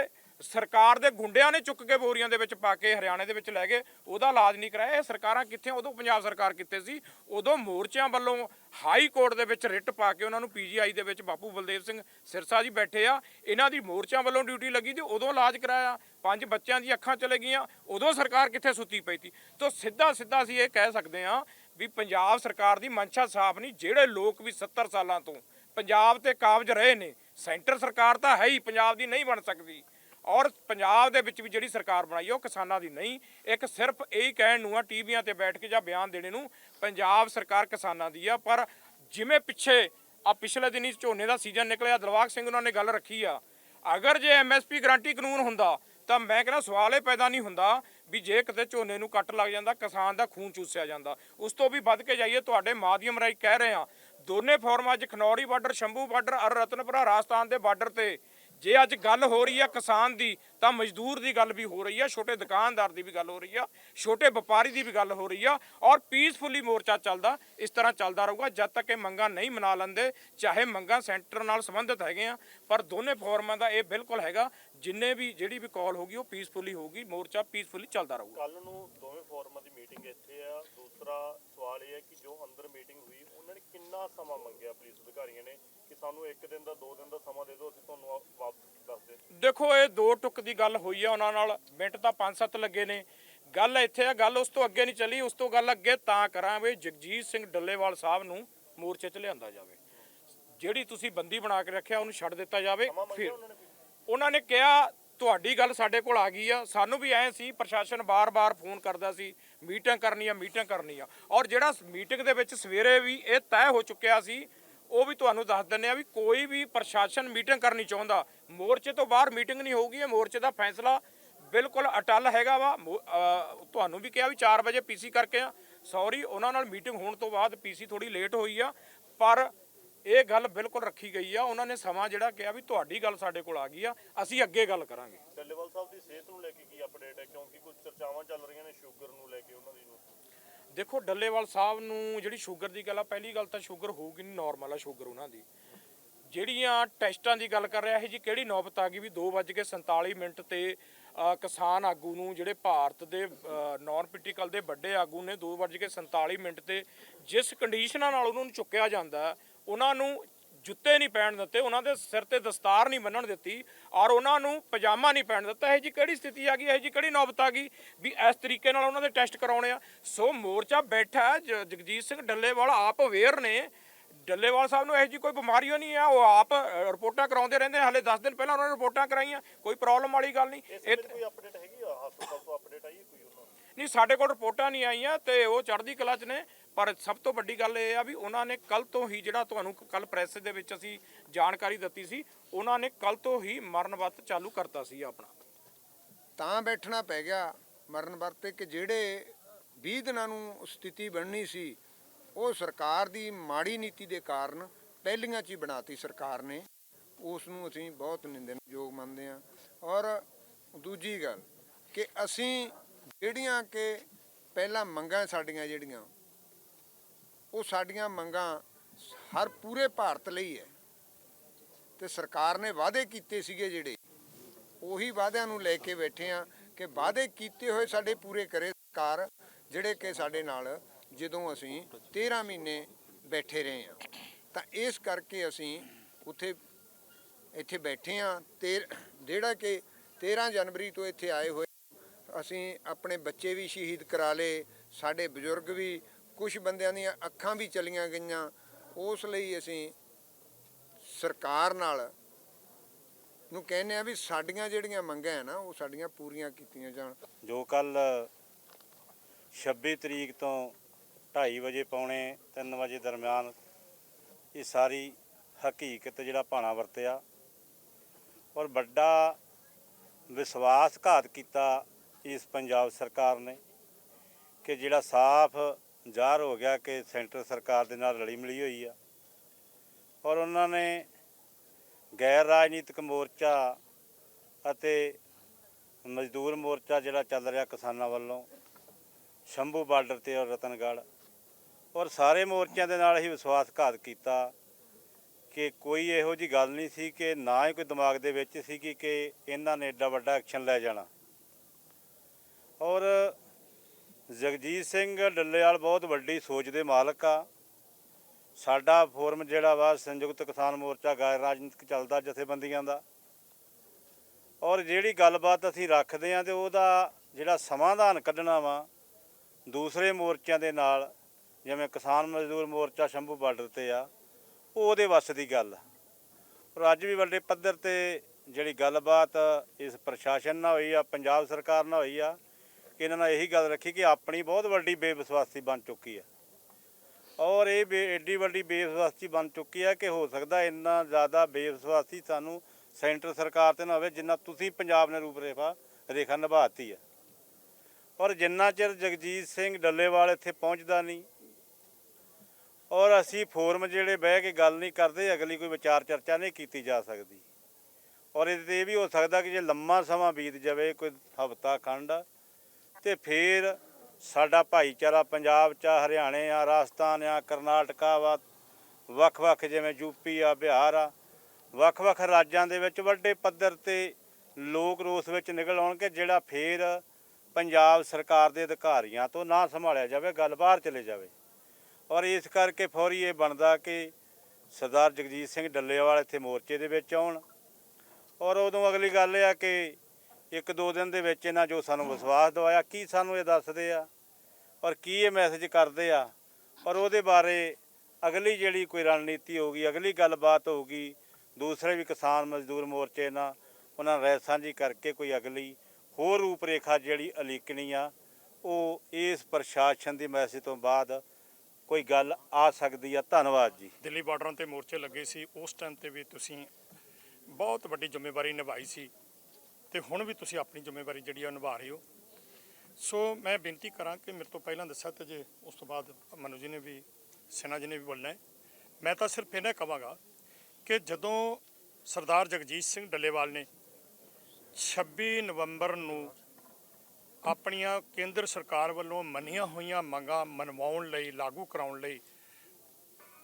ਸਰਕਾਰ ਦੇ ਗੁੰਡਿਆਂ ਨੇ ਚੁੱਕ ਕੇ ਬੋਰੀਆਂ ਦੇ ਵਿੱਚ ਪਾ ਕੇ ਹਰਿਆਣੇ ਦੇ ਵਿੱਚ ਲੈ ਗਏ। ਉਹਦਾ ਇਲਾਜ ਨਹੀਂ ਕਰਾਇਆ। ਇਹ ਸਰਕਾਰਾਂ ਕਿੱਥੇ ਉਦੋਂ ਪੰਜਾਬ ਸਰਕਾਰ ਕਿੱਥੇ ਸੀ? ਉਦੋਂ ਮੋਰਚਿਆਂ ਵੱਲੋਂ ਹਾਈ ਕੋਰਟ ਦੇ ਵਿੱਚ ਰਿਟ ਪਾ ਕੇ ਉਹਨਾਂ ਨੂੰ ਪੀਜੀਆਈ ਦੇ ਵਿੱਚ ਬਾਪੂ ਬਲਦੇਵ ਸਿੰਘ ਸਿਰਸਾ ਜੀ ਬੈਠੇ ਆ। ਇਹਨਾਂ ਦੀ ਮੋਰਚਿਆਂ ਵੱਲੋਂ ਡਿਊਟੀ ਲੱਗੀ ਤੇ ਉਦੋਂ ਇਲਾਜ ਕਰਾਇਆ। ਪੰਜ ਬੱਚਿਆਂ ਦੀ ਅੱਖਾਂ ਚਲੇ ਗਈਆਂ। ਉਦੋਂ ਸਰਕਾਰ ਕਿੱਥੇ ਸੁੱਤੀ ਪਈ ਸੀ? ਤੋਂ ਸਿੱਧਾ ਸਿੱਧਾ ਅਸੀਂ ਇਹ ਕਹਿ ਸਕਦੇ ਹਾਂ ਵੀ ਪੰਜਾਬ ਸਰਕਾਰ ਦੀ ਮਨਸ਼ਾ ਸਾਫ਼ ਨਹੀਂ। ਜਿਹੜੇ ਲੋਕ ਵੀ 70 ਸਾਲਾਂ ਤੋਂ ਪੰਜਾਬ ਤੇ ਕਾਬਜ ਰਹੇ ਨੇ, ਸੈਂਟਰ ਸਰਕਾਰ ਤਾਂ ਹੈ ਹੀ, ਪੰਜਾਬ ਦੀ ਨਹੀਂ ਬਣ ਸਕਦੀ। ਔਰ ਪੰਜਾਬ ਦੇ ਵਿੱਚ ਵੀ ਜਿਹੜੀ ਸਰਕਾਰ ਬਣਾਈ ਹੈ ਉਹ ਕਿਸਾਨਾਂ ਦੀ ਨਹੀਂ। ਇੱਕ ਸਿਰਫ ਇਹੀ ਕਹਿਣ ਨੂੰ ਆ, ਟੀਵੀਆਂ ਤੇ ਬੈਠ ਕੇ ਜਾਂ ਬਿਆਨ ਦੇਣੇ ਨੂੰ, ਪੰਜਾਬ ਸਰਕਾਰ ਕਿਸਾਨਾਂ ਦੀ ਆ। ਪਰ ਜਿਵੇਂ ਪਿੱਛੇ ਆ ਪਿਛਲੇ ਦਿਨੀ ਝੋਨੇ ਦਾ ਸੀਜ਼ਨ ਨਿਕਲਿਆ ਦਲਵਾਗ ਸਿੰਘ ਉਹਨਾਂ ਨੇ ਗੱਲ ਰੱਖੀ ਆ, ਅਗਰ ਜੇ ਐਮਐਸਪੀ ਗਰੰਟੀ ਕਾਨੂੰਨ ਹੁੰਦਾ, ਤਾਂ ਮੈਂ ਕਹਿੰਦਾ ਸਵਾਲ ਇਹ ਪੈਦਾ ਨਹੀਂ ਹੁੰਦਾ ਵੀ ਜੇ ਕਿਤੇ ਝੋਨੇ ਨੂੰ ਕੱਟ ਲੱਗ ਜਾਂਦਾ, ਕਿਸਾਨ ਦਾ ਖੂਨ ਚੂਸਿਆ ਜਾਂਦਾ। ਉਸ ਤੋਂ ਵੀ ਵੱਧ ਕੇ ਜਾਈਏ, ਤੁਹਾਡੇ ਮਾਧਿਅਮ ਰਾਹੀਂ ਕਹਿ ਰਹੇ ਆ, ਦੋਨੇ ਫੋਰਮਾਂ ਅੱਜ ਖਨੌਰੀ ਬਾਰਡਰ, ਸ਼ੰਭੂ ਬਾਰਡਰ, ਅਰ ਰਤਨਪੁਰਾ, ਰਾਜਸਥਾਨ ਦੇ ਬਾਰਡਰ ਤੇ ਜੇ ਅੱਜ ਗੱਲ ਹੋ ਰਹੀ ਆ ਕਿਸਾਨ ਦੀ, ਤਾਂ ਮਜ਼ਦੂਰ ਦੀ ਗੱਲ ਵੀ ਹੋ ਰਹੀ ਆ, ਛੋਟੇ ਦੁਕਾਨਦਾਰ ਦੀ ਵੀ ਗੱਲ ਹੋ ਰਹੀ ਆ, ਛੋਟੇ ਵਪਾਰੀ ਦੀ ਵੀ ਗੱਲ ਹੋ ਰਹੀ ਆ, ਔਰ ਪੀਸਫੁਲੀ ਮੋਰਚਾ ਚੱਲਦਾ, ਇਸ ਤਰ੍ਹਾਂ ਚੱਲਦਾ ਰਹੂਗਾ, ਜਦ ਤੱਕ ਇਹ ਮੰਗਾਂ ਨਹੀਂ ਮਨਾ ਲੈਂਦੇ, ਚਾਹੇ ਮੰਗਾਂ ਸੈਂਟਰ ਨਾਲ ਸੰਬੰਧਿਤ ਹੈਗੇ ਆ, ਪਰ ਦੋਨੇ ਫੋਰਮਾਂ ਦਾ ਇਹ ਬਿਲਕੁਲ ਹੈਗਾ, ਜਿੰਨੇ ਵੀ, ਜਿਹੜੀ ਵੀ ਕਾਲ ਹੋਗੀ ਉਹ ਪੀਸਫੁਲੀ ਹੋਊਗੀ ਮੋਰਚਾ ਪੀਸਫੁਲੀ ਚੱਲਦਾ ਰਹੂਗਾ। ਕੱਲ ਨੂੰ ਦੋਵੇਂ ਫੋਰਮਾਂ ਦੀ ਮੀਟਿੰਗ ਇੱਥੇ ਆ, ਦੂਸਰਾ ਸਵਾਲ ਇਹ ਹੈ ਕਿ ਜੋ ਅੰਦਰ ਮੀਟਿੰਗ ਹੋਈ ਉਹਨਾਂ ਨੇ ਕਿੰਨਾ ਸਮਾਂ ਮੰਗਿਆ ਪੁਲਿਸ ਅਧਿਕਾਰੀਆਂ ਨੇ ਕਿ ਸਾਨੂੰ ਇੱਕ ਦਿਨ ਦਾ ਦੋ ਦਿਨ ਦਾ ਸਮਾਂ ਦੇ ਦਿਓ ਅਸੀਂ ਤੁਹਾਨੂੰ ਵਾ- ਵਾਪਸ ਦੱਸ ਦੇ ਦੇਖੋ ਇਹ ਦੋ ਟੁਕ ਦੀ ਗੱਲ ਹੋਈ ਆ ਉਹਨਾਂ ਨਾਲ। ਮਿੰਟ ਤਾਂ 5-7 ਲੱਗੇ ਨੇ। ਗੱਲ ਇੱਥੇ ਆ ਗੱਲ ਉਸ ਤੋਂ ਅੱਗੇ ਨਹੀਂ ਚੱਲੀ। ਉਸ ਤੋਂ ਗੱਲ ਅੱਗੇ ਤਾਂ ਕਰਾਂਗੇ ਜਗਜੀਤ ਸਿੰਘ ਡੱਲੇਵਾਲ ਸਾਹਿਬ ਨੂੰ ਮੋਰਚੇ 'ਚ ਲਿਆਂਦਾ ਜਾਵੇ। ਜਿਹੜੀ ਤੁਸੀਂ ਬੰਦੀ ਬਣਾ ਕੇ ਰੱਖਿਆ ਉਹਨੂੰ ਛੱਡ ਦਿੱਤਾ ਜਾਵੇ। ਫਿਰ ਉਹਨਾਂ ਨੇ ਕਿਹਾ ਤੁਹਾਡੀ ਗੱਲ ਸਾਡੇ ਕੋਲ ਆ ਗਈ ਆ। ਸਾਨੂੰ ਵੀ ਐ ਸੀ, ਪ੍ਰਸ਼ਾਸਨ ਬਾਰ-ਬਾਰ ਫੋਨ ਕਰਦਾ ਸੀ, ਮੀਟਿੰਗ ਕਰਨੀ ਆ, ਮੀਟਿੰਗ ਕਰਨੀ ਆ। ਔਰ ਜਿਹੜਾ ਮੀਟਿੰਗ ਦੇ ਵਿੱਚ ਸਵੇਰੇ ਵੀ ਇਹ ਤੈਅ ਹੋ ਚੁੱਕਿਆ ਸੀ, ਉਹ ਵੀ ਤੁਹਾਨੂੰ ਦੱਸ ਦਿੰਨੇ ਆ ਵੀ ਕੋਈ ਵੀ ਪ੍ਰਸ਼ਾਸਨ ਮੀਟਿੰਗ ਕਰਨੀ ਚਾਹੁੰਦਾ। ਮੋਰਚੇ ਤੋਂ ਬਾਹਰ ਮੀਟਿੰਗ ਨਹੀਂ ਹੋਊਗੀ, ਇਹ ਮੋਰਚੇ ਦਾ ਫੈਸਲਾ ਬਿਲਕੁਲ ਅਟਲ ਹੈਗਾ ਵਾ। ਮੋ- ਤੁਹਾਨੂੰ ਵੀ ਕਿਹਾ ਵੀ 4 ਵਜੇ ਪੀਸੀ ਕਰਕੇ ਆ। ਸੌਰੀ, ਉਹਨਾਂ ਨਾਲ ਮੀਟਿੰਗ ਹੋਣ ਤੋਂ ਬਾਅਦ ਪੀਸੀ ਥੋੜੀ ਲੇਟ ਹੋਈ ਆ, ਪਰ ਇਹ ਗੱਲ ਬਿਲਕੁਲ ਰੱਖੀ ਗਈ ਆ ਉਹਨਾਂ ਨੇ ਸਮਾਂ ਜਿਹੜਾ ਕਿਹਾ ਵੀ ਤੁਹਾਡੀ ਗੱਲ ਸਾਡੇ ਕੋਲ ਆ ਗਈ ਆ ਅਸੀਂ ਅੱਗੇ ਗੱਲ ਕਰਾਂਗੇ। ਡੱਲੇਵਾਲ ਸਾਹਿਬ ਦੀ ਸਿਹਤ ਨੂੰ ਲੈ ਕੇ ਕੀ ਅਪਡੇਟ ਹੈ? ਕਿਉਂਕਿ ਕੁਝ ਚਰਚਾਵਾਂ ਚੱਲ ਰਹੀਆਂ ਨੇ ਸ਼ੂਗਰ ਨੂੰ ਲੈ ਕੇ ਉਹਨਾਂ ਦੀ ਨੂੰ। ਦੇਖੋ ਡੱਲੇਵਾਲ ਸਾਹਿਬ ਨੂੰ ਜਿਹੜੀ ਸ਼ੂਗਰ ਦੀ ਗੱਲ ਆ ਪਹਿਲੀ ਗੱਲ ਤਾਂ ਸ਼ੂਗਰ ਹੋਊਗੀ ਨਹੀਂ ਨਾਰਮਲ ਆ ਸ਼ੂਗਰ ਉਹਨਾਂ ਦੀ। ਜਿਹੜੀਆਂ ਟੈਸਟਾਂ ਦੀ ਗੱਲ ਕਰ ਰਿਹਾ ਇਹ ਜੀ ਕਿਹੜੀ ਨੌਬਤ ਆ ਗਈ ਵੀ 2:47 ਮਿੰਟ ਤੇ ਕਿਸਾਨ ਆਗੂ ਨੂੰ ਜਿਹੜੇ ਭਾਰਤ ਦੇ ਨਾਨ ਪੋਲੀਟੀਕਲ ਦੇ ਵੱਡੇ ਆਗੂ ਨੇ 2:47 ਮਿੰਟ ਤੇ ਜਿਸ ਕੰਡੀਸ਼ਨਾਂ ਨਾਲ ਉਹਨਾਂ ਨੂੰ ਚੁੱਕਿਆ ਜਾਂਦਾ ਉਹਨਾਂ ਨੂੰ ਜੁੱਤੇ ਨਹੀਂ ਪਹਿਨ ਦਿੱਤੇ ਉਹਨਾਂ ਦੇ ਸਿਰ ਤੇ ਦਸਤਾਰ ਨਹੀਂ ਬੰਨਣ ਦਿੱਤੀ ਔਰ ਉਹਨਾਂ ਨੂੰ ਪਜਾਮਾ ਨਹੀਂ ਪਹਿਨ ਦਿੱਤਾ। ਇਹ ਜੀ ਕਿਹੜੀ ਸਥਿਤੀ ਆ ਗਈ ਇਹ ਜੀ ਕਿਹੜੀ ਨੌਬਤ ਆ ਗਈ ਵੀ ਇਸ ਤਰੀਕੇ ਨਾਲ ਉਹਨਾਂ ਦੇ ਟੈਸਟ ਕਰਾਉਣੇ ਆ? ਸੋ ਮੋਰਚਾ ਬੈਠਾ ਜਗਜੀਤ ਸਿੰਘ ਡੱਲੇਵਾਲ ਆਪ ਅਵੇਅਰ ਨੇ। ਡੱਲੇਵਾਲ ਸਾਹਿਬ ਨੂੰ ਇਹੋ ਜੀ ਕੋਈ ਬਿਮਾਰੀ ਨਹੀਂ ਆ ਉਹ ਆਪ ਰਿਪੋਰਟਾਂ ਕਰਾਉਂਦੇ ਰਹਿੰਦੇ ਹਲੇ 10 ਦਿਨ ਪਹਿਲਾਂ ਉਹਨਾਂ ਨੇ ਰਿਪੋਰਟਾਂ ਕਰਾਈਆਂ ਕੋਈ ਪ੍ਰੋਬਲਮ ਵਾਲੀ ਗੱਲ ਨਹੀਂ। ਇਹ ਕੋਈ ਅਪਡੇਟ ਹੈਗੀ ਆ? ਹਸਪਤਾਲ ਤੋਂ ਅਪਡੇਟ ਆਈ ਕੋਈ ਉਹਨਾਂ ਨਹੀਂ ਸਾਡੇ ਕੋਲ ਰਿਪੋਰਟਾਂ ਨਹੀਂ ਆਈਆਂ ਤੇ ਉਹ ਚੜ੍ਹਦੀ ਕਲਾ 'ਚ ਨੇ। ਪਰ ਸਭ ਤੋਂ ਵੱਡੀ ਗੱਲ ਇਹ ਆ ਵੀ ਉਹਨਾਂ ਨੇ ਕੱਲ ਤੋਂ ਹੀ ਜਿਹੜਾ ਤੁਹਾਨੂੰ ਕੱਲ ਪ੍ਰੈਸ ਦੇ ਵਿੱਚ ਅਸੀਂ ਜਾਣਕਾਰੀ ਦਿੱਤੀ ਸੀ, ਉਹਨਾਂ ਨੇ ਕੱਲ ਤੋਂ ਹੀ ਮਰਨ ਵਰਤ ਚਾਲੂ ਕਰਤਾ ਸੀ ਆਪਣਾ। ਤਾਂ ਬੈਠਣਾ ਪੈ ਗਿਆ ਮਰਨ ਵਰਤੇ ਕਿ ਜਿਹੜੇ 20 ਦਿਨਾਂ ਨੂੰ ਸਥਿਤੀ ਬਣਨੀ ਸੀ, ਉਹ ਸਰਕਾਰ ਦੀ ਮਾੜੀ ਨੀਤੀ ਦੇ ਕਾਰਨ ਪਹਿਲੀਆਂ 'ਚ ਹੀ ਬਣਾਤੀ ਸਰਕਾਰ ਨੇ। ਉਸ ਨੂੰ ਅਸੀਂ ਬਹੁਤ ਨਿੰਦਣਯੋਗ ਮੰਨਦੇ ਹਾਂ। ਔਰ ਦੂਜੀ ਗੱਲ ਕਿ ਅਸੀਂ ਜਿਹੜੀਆਂ ਕਿ ਪਹਿਲਾਂ ਮੰਗਾਂ ਸਾਡੀਆਂ ਜਿਹੜੀਆਂ ਉਹ ਸਾਡੀਆਂ ਮੰਗਾਂ ਹਰ ਪੂਰੇ ਭਾਰਤ ਲਈ ਹੈ। ਤੇ ਸਰਕਾਰ ਨੇ ਵਾਅਦੇ ਕੀਤੇ ਸੀਗੇ ਜਿਹੜੇ, ਉਹੀ ਵਾਅਦਿਆਂ ਨੂੰ ਲੈ ਕੇ ਬੈਠੇ ਆ ਕਿ ਵਾਅਦੇ ਕੀਤੇ ਹੋਏ ਸਾਡੇ ਪੂਰੇ ਕਰੇ ਸਰਕਾਰ, ਜਿਹੜੇ ਕਿ ਸਾਡੇ ਨਾਲ ਜਦੋਂ ਅਸੀਂ 13 ਮਹੀਨੇ ਬੈਠੇ ਰਹੇ ਆ ਤਾਂ ਇਸ ਕਰਕੇ ਅਸੀਂ ਉੱਥੇ, ਇੱਥੇ ਬੈਠੇ ਆ ਤੇ ਜਿਹੜਾ ਕਿ 13 ਜਨਵਰੀ ਤੋਂ ਇੱਥੇ ਆਏ ਹੋਏ, ਅਸੀਂ ਆਪਣੇ ਬੱਚੇ ਵੀ ਸ਼ਹੀਦ ਕਰਾ ਲਏ, ਸਾਡੇ ਬਜ਼ੁਰਗ ਵੀ ਕੁਝ ਬੰਦਿਆਂ ਦੀਆਂ ਅੱਖਾਂ ਵੀ ਚਲੀਆਂ ਗਈਆਂ। ਉਸ ਲਈ ਅਸੀਂ ਸਰਕਾਰ ਨਾਲ ਨੂੰ ਕਹਿੰਦੇ ਆ ਵੀ ਸਾਡੀਆਂ ਜਿਹੜੀਆਂ ਮੰਗਾਂ ਹੈ ਨਾ, ਉਹ ਸਾਡੀਆਂ ਪੂਰੀਆਂ ਕੀਤੀਆਂ ਜਾਣ। ਜੋ ਕੱਲ 26 ਤਰੀਕ ਤੋਂ 2:30 ਵਜੇ ਪੌਣੇ 3 ਵਜੇ ਦਰਮਿਆਨ ਇਹ ਸਾਰੀ ਹਕੀਕਤ ਜਿਹੜਾ ਭਾਣਾ ਵਰਤਿਆ ਔਰ ਵੱਡਾ ਵਿਸ਼ਵਾਸਘਾਤ ਕੀਤਾ ਇਸ ਪੰਜਾਬ ਸਰਕਾਰ ਨੇ ਕਿ ਜਿਹੜਾ ਸਾਫ਼ ਜ਼ਾਹਰ ਹੋ ਗਿਆ ਕਿ ਸੈਂਟਰ ਸਰਕਾਰ ਦੇ ਨਾਲ ਰਲੀ ਮਿਲੀ ਹੋਈ ਆ। ਔਰ ਉਹਨਾਂ ਨੇ ਗੈਰ ਰਾਜਨੀਤਿਕ ਮੋਰਚਾ ਅਤੇ ਮਜ਼ਦੂਰ ਮੋਰਚਾ ਜਿਹੜਾ ਚੱਲ ਰਿਹਾ ਕਿਸਾਨਾਂ ਵੱਲੋਂ, ਸ਼ੰਭੂ ਬਾਰਡਰ ਤੇ ਔਰ ਰਤਨਗੜ੍ਹ, ਔਰ ਸਾਰੇ ਮੋਰਚਿਆਂ ਦੇ ਨਾਲ ਹੀ ਵਿਸ਼ਵਾਸਘਾਤ ਕੀਤਾ ਕਿ ਕੋਈ ਇਹੋ ਜੀ ਗੱਲ ਨਹੀਂ ਸੀ ਕਿ ਨਾ ਹੀ ਕੋਈ ਦਿਮਾਗ ਦੇ ਵਿੱਚ ਸੀ ਕਿ ਇਹਨਾਂ ਨੇ ਏਡਾ ਵੱਡਾ ਐਕਸ਼ਨ ਲੈ ਜਾਣਾ। ਔਰ ਜਗਜੀਤ ਸਿੰਘ ਡੱਲੇਵਾਲ ਬਹੁਤ ਵੱਡੀ ਸੋਚ ਦੇ ਮਾਲਕ ਆ। ਸਾਡਾ ਫੋਰਮ ਜਿਹੜਾ ਵਾ, ਸੰਯੁਕਤ ਕਿਸਾਨ ਮੋਰਚਾ ਗੈਰ ਰਾਜਨੀਤਿਕ ਚੱਲਦਾ ਜਥੇਬੰਦੀਆਂ ਦਾ। ਔਰ ਜਿਹੜੀ ਗੱਲਬਾਤ ਅਸੀਂ ਰੱਖਦੇ ਆਂ ਤੇ ਉਹਦਾ ਜਿਹੜਾ ਸਮਾਧਾਨ ਕੱਢਣਾ ਵਾ, ਦੂਸਰੇ ਮੋਰਚਿਆਂ ਦੇ ਨਾਲ, ਜਿਵੇਂ ਕਿਸਾਨ ਮਜ਼ਦੂਰ ਮੋਰਚਾ ਸ਼ੰਭੂ ਬਾਰਡਰ ਤੇ ਆ, ਉਹ ਉਹਦੇ ਵੱਸ ਦੀ ਗੱਲ ਔਰ ਅੱਜ ਵੀ ਵੱਡੇ ਪੱਧਰ ਤੇ ਜਿਹੜੀ ਗੱਲਬਾਤ ਇਸ ਪ੍ਰਸ਼ਾਸਨ ਨਾਲ ਹੋਈ ਆ, ਪੰਜਾਬ ਸਰਕਾਰ ਨਾਲ ਹੋਈ ਆ ਇਹਨਾਂ ਨਾਲ ਇਹੀ ਗੱਲ ਰੱਖੀ ਕਿ ਆਪਣੀ ਬਹੁਤ ਵੱਡੀ ਬੇਵਿਸ਼ਵਾਸੀ ਬਣ ਚੁੱਕੀ ਆ ਔਰ ਇਹ ਬੇ, ਏਡੀ ਵੱਡੀ ਬੇਵਿਸ਼ਵਾਸੀ ਬਣ ਚੁੱਕੀ ਹੈ ਕਿ ਹੋ ਸਕਦਾ ਇੰਨਾ ਜ਼ਿਆਦਾ ਬੇਵਿਸ਼ਵਾਸੀ ਸਾਨੂੰ ਸੈਂਟਰ ਸਰਕਾਰ ਤੇ ਨਾ ਹੋਵੇ, ਜਿੰਨਾ ਤੁਸੀਂ ਪੰਜਾਬ ਨੇ ਰੂਪ ਰੇਖਾ ਰੇਖਾ ਨਿਭਾਤੀ ਹੈ। ਔਰ ਜਿੰਨਾ ਚਿਰ ਜਗਜੀਤ ਸਿੰਘ ਡੱਲੇਵਾਲ ਇੱਥੇ ਪਹੁੰਚਦਾ ਨਹੀਂ, ਔਰ ਅਸੀਂ ਫੋਰਮ ਜਿਹੜੇ ਬਹਿ ਕੇ ਗੱਲ ਨਹੀਂ ਕਰਦੇ, ਅਗਲੀ ਕੋਈ ਵਿਚਾਰ ਚਰਚਾ ਨਹੀਂ ਕੀਤੀ ਜਾ ਸਕਦੀ। ਔਰ ਇਹਦੇ ਤੇ ਇਹ ਵੀ ਹੋ ਸਕਦਾ ਕਿ ਜੇ ਲੰਮਾ ਸਮਾਂ ਬੀਤ ਜਾਵੇ, ਕੋਈ ਹਫ਼ਤਾ ਖੰਡ ਤੇ ਫਿਰ ਸਾਡਾ ਭਾਈਚਾਰਾ ਪੰਜਾਬ ਚ ਆ, ਹਰਿਆਣੇ ਆ ਰਾਜਸਥਾਨ ਆ ਕਰਨਾਟਕਾ ਵਾ ਵੱਖ-ਵੱਖ ਜਿਵੇਂ ਯੂਪੀ ਆ ਬਿਹਾਰ ਆ ਵੱਖ-ਵੱਖ ਰਾਜਾਂ ਦੇ ਵਿੱਚ ਵੱਡੇ ਪੱਧਰ ਤੇ ਲੋਕ ਰੋਸ ਵਿੱਚ ਨਿਕਲ ਆਉਣਗੇ ਜਿਹੜਾ ਫੇਰ ਪੰਜਾਬ ਸਰਕਾਰ ਦੇ ਅਧਿਕਾਰੀਆਂ ਤੋਂ ਨਾ ਸੰਭਾਲਿਆ ਜਾਵੇ ਗੱਲ ਬਾਹਰ ਚਲੇ ਜਾਵੇ। ਔਰ ਇਸ ਕਰਕੇ ਫੌਰੀ ਇਹ ਬਣਦਾ ਕਿ ਸਰਦਾਰ ਜਗਜੀਤ ਸਿੰਘ ਡੱਲੇਵਾਲ ਇੱਥੇ ਮੋਰਚੇ ਦੇ ਵਿੱਚ ਆਉਣ। ਔਰ ਉਦੋਂ ਅਗਲੀ ਗੱਲ ਇਹ ਆ ਕਿ ਇੱਕ ਦੋ ਦਿਨ ਦੇ ਵਿੱਚ ਇਹਨਾਂ ਜੋ ਸਾਨੂੰ ਵਿਸ਼ਵਾਸ ਦਵਾਇਆ, ਕੀ ਸਾਨੂੰ ਇਹ ਦੱਸਦੇ ਆ ਔਰ ਕੀ ਇਹ ਮੈਸੇਜ ਕਰਦੇ ਆ? ਔਰ ਉਹਦੇ ਬਾਰੇ ਅਗਲੀ ਜਿਹੜੀ ਕੋਈ ਰਣਨੀਤੀ ਹੋਊਗੀ ਅਗਲੀ ਗੱਲਬਾਤ ਹੋਊਗੀ ਦੂਸਰੇ ਵੀ ਕਿਸਾਨ ਮਜ਼ਦੂਰ ਮੋਰਚੇ ਨਾਲ ਉਹਨਾਂ ਨਾਲ ਸਾਂਝੀ ਕਰਕੇ ਕੋਈ ਅਗਲੀ ਹੋਰ ਰੂਪਰੇਖਾ ਜਿਹੜੀ ਅਲੀਕਣੀ ਆ, ਉਹ ਇਸ ਪ੍ਰਸ਼ਾਸਨ ਦੀ ਮੈਸੇਜ ਤੋਂ ਬਾਅਦ ਕੋਈ ਗੱਲ ਆ ਸਕਦੀ ਆ। ਧੰਨਵਾਦ ਜੀ। ਦਿੱਲੀ ਬਾਰਡਰਾਂ ਤੇ ਮੋਰਚੇ ਲੱਗੇ ਸੀ, ਉਸ ਟਾਈਮ ਤੇ ਵੀ ਤੁਸੀਂ ਬਹੁਤ ਵੱਡੀ ਜ਼ਿੰਮੇਵਾਰੀ ਨਿਭਾਈ ਸੀ। ਤੇ ਹੁਣ ਵੀ ਤੁਸੀਂ ਆਪਣੀ ਜ਼ਿੰਮੇਵਾਰੀ ਜਿਹੜੀ ਆ ਨਿਭਾ ਰਹੇ ਹੋ। ਸੋ ਮੈਂ ਬੇਨਤੀ ਕਰਾਂ ਕਿ ਮੇਰੇ ਤੋਂ ਪਹਿਲਾਂ ਦੱਸਿਆ ਤੇ ਜੇ ਉਸ ਤੋਂ ਬਾਅਦ ਮਨੂ ਜੀ ਨੇ ਵੀ, ਸੈਨਾ ਜੀ ਨੇ ਵੀ ਬੋਲਣਾ ਮੈਂ ਤਾਂ ਸਿਰਫ ਇਹਨਾਂ ਕਹਾਂਗਾ ਕਿ ਜਦੋਂ ਸਰਦਾਰ ਜਗਜੀਤ ਸਿੰਘ ਡੱਲੇਵਾਲ ਨੇ 26 ਨਵੰਬਰ ਨੂੰ ਆਪਣੀਆਂ ਕੇਂਦਰ ਸਰਕਾਰ ਵੱਲੋਂ ਮੰਨੀਆਂ ਹੋਈਆਂ ਮੰਗਾਂ ਮਨਵਾਉਣ ਲਈ, ਲਾਗੂ ਕਰਾਉਣ ਲਈ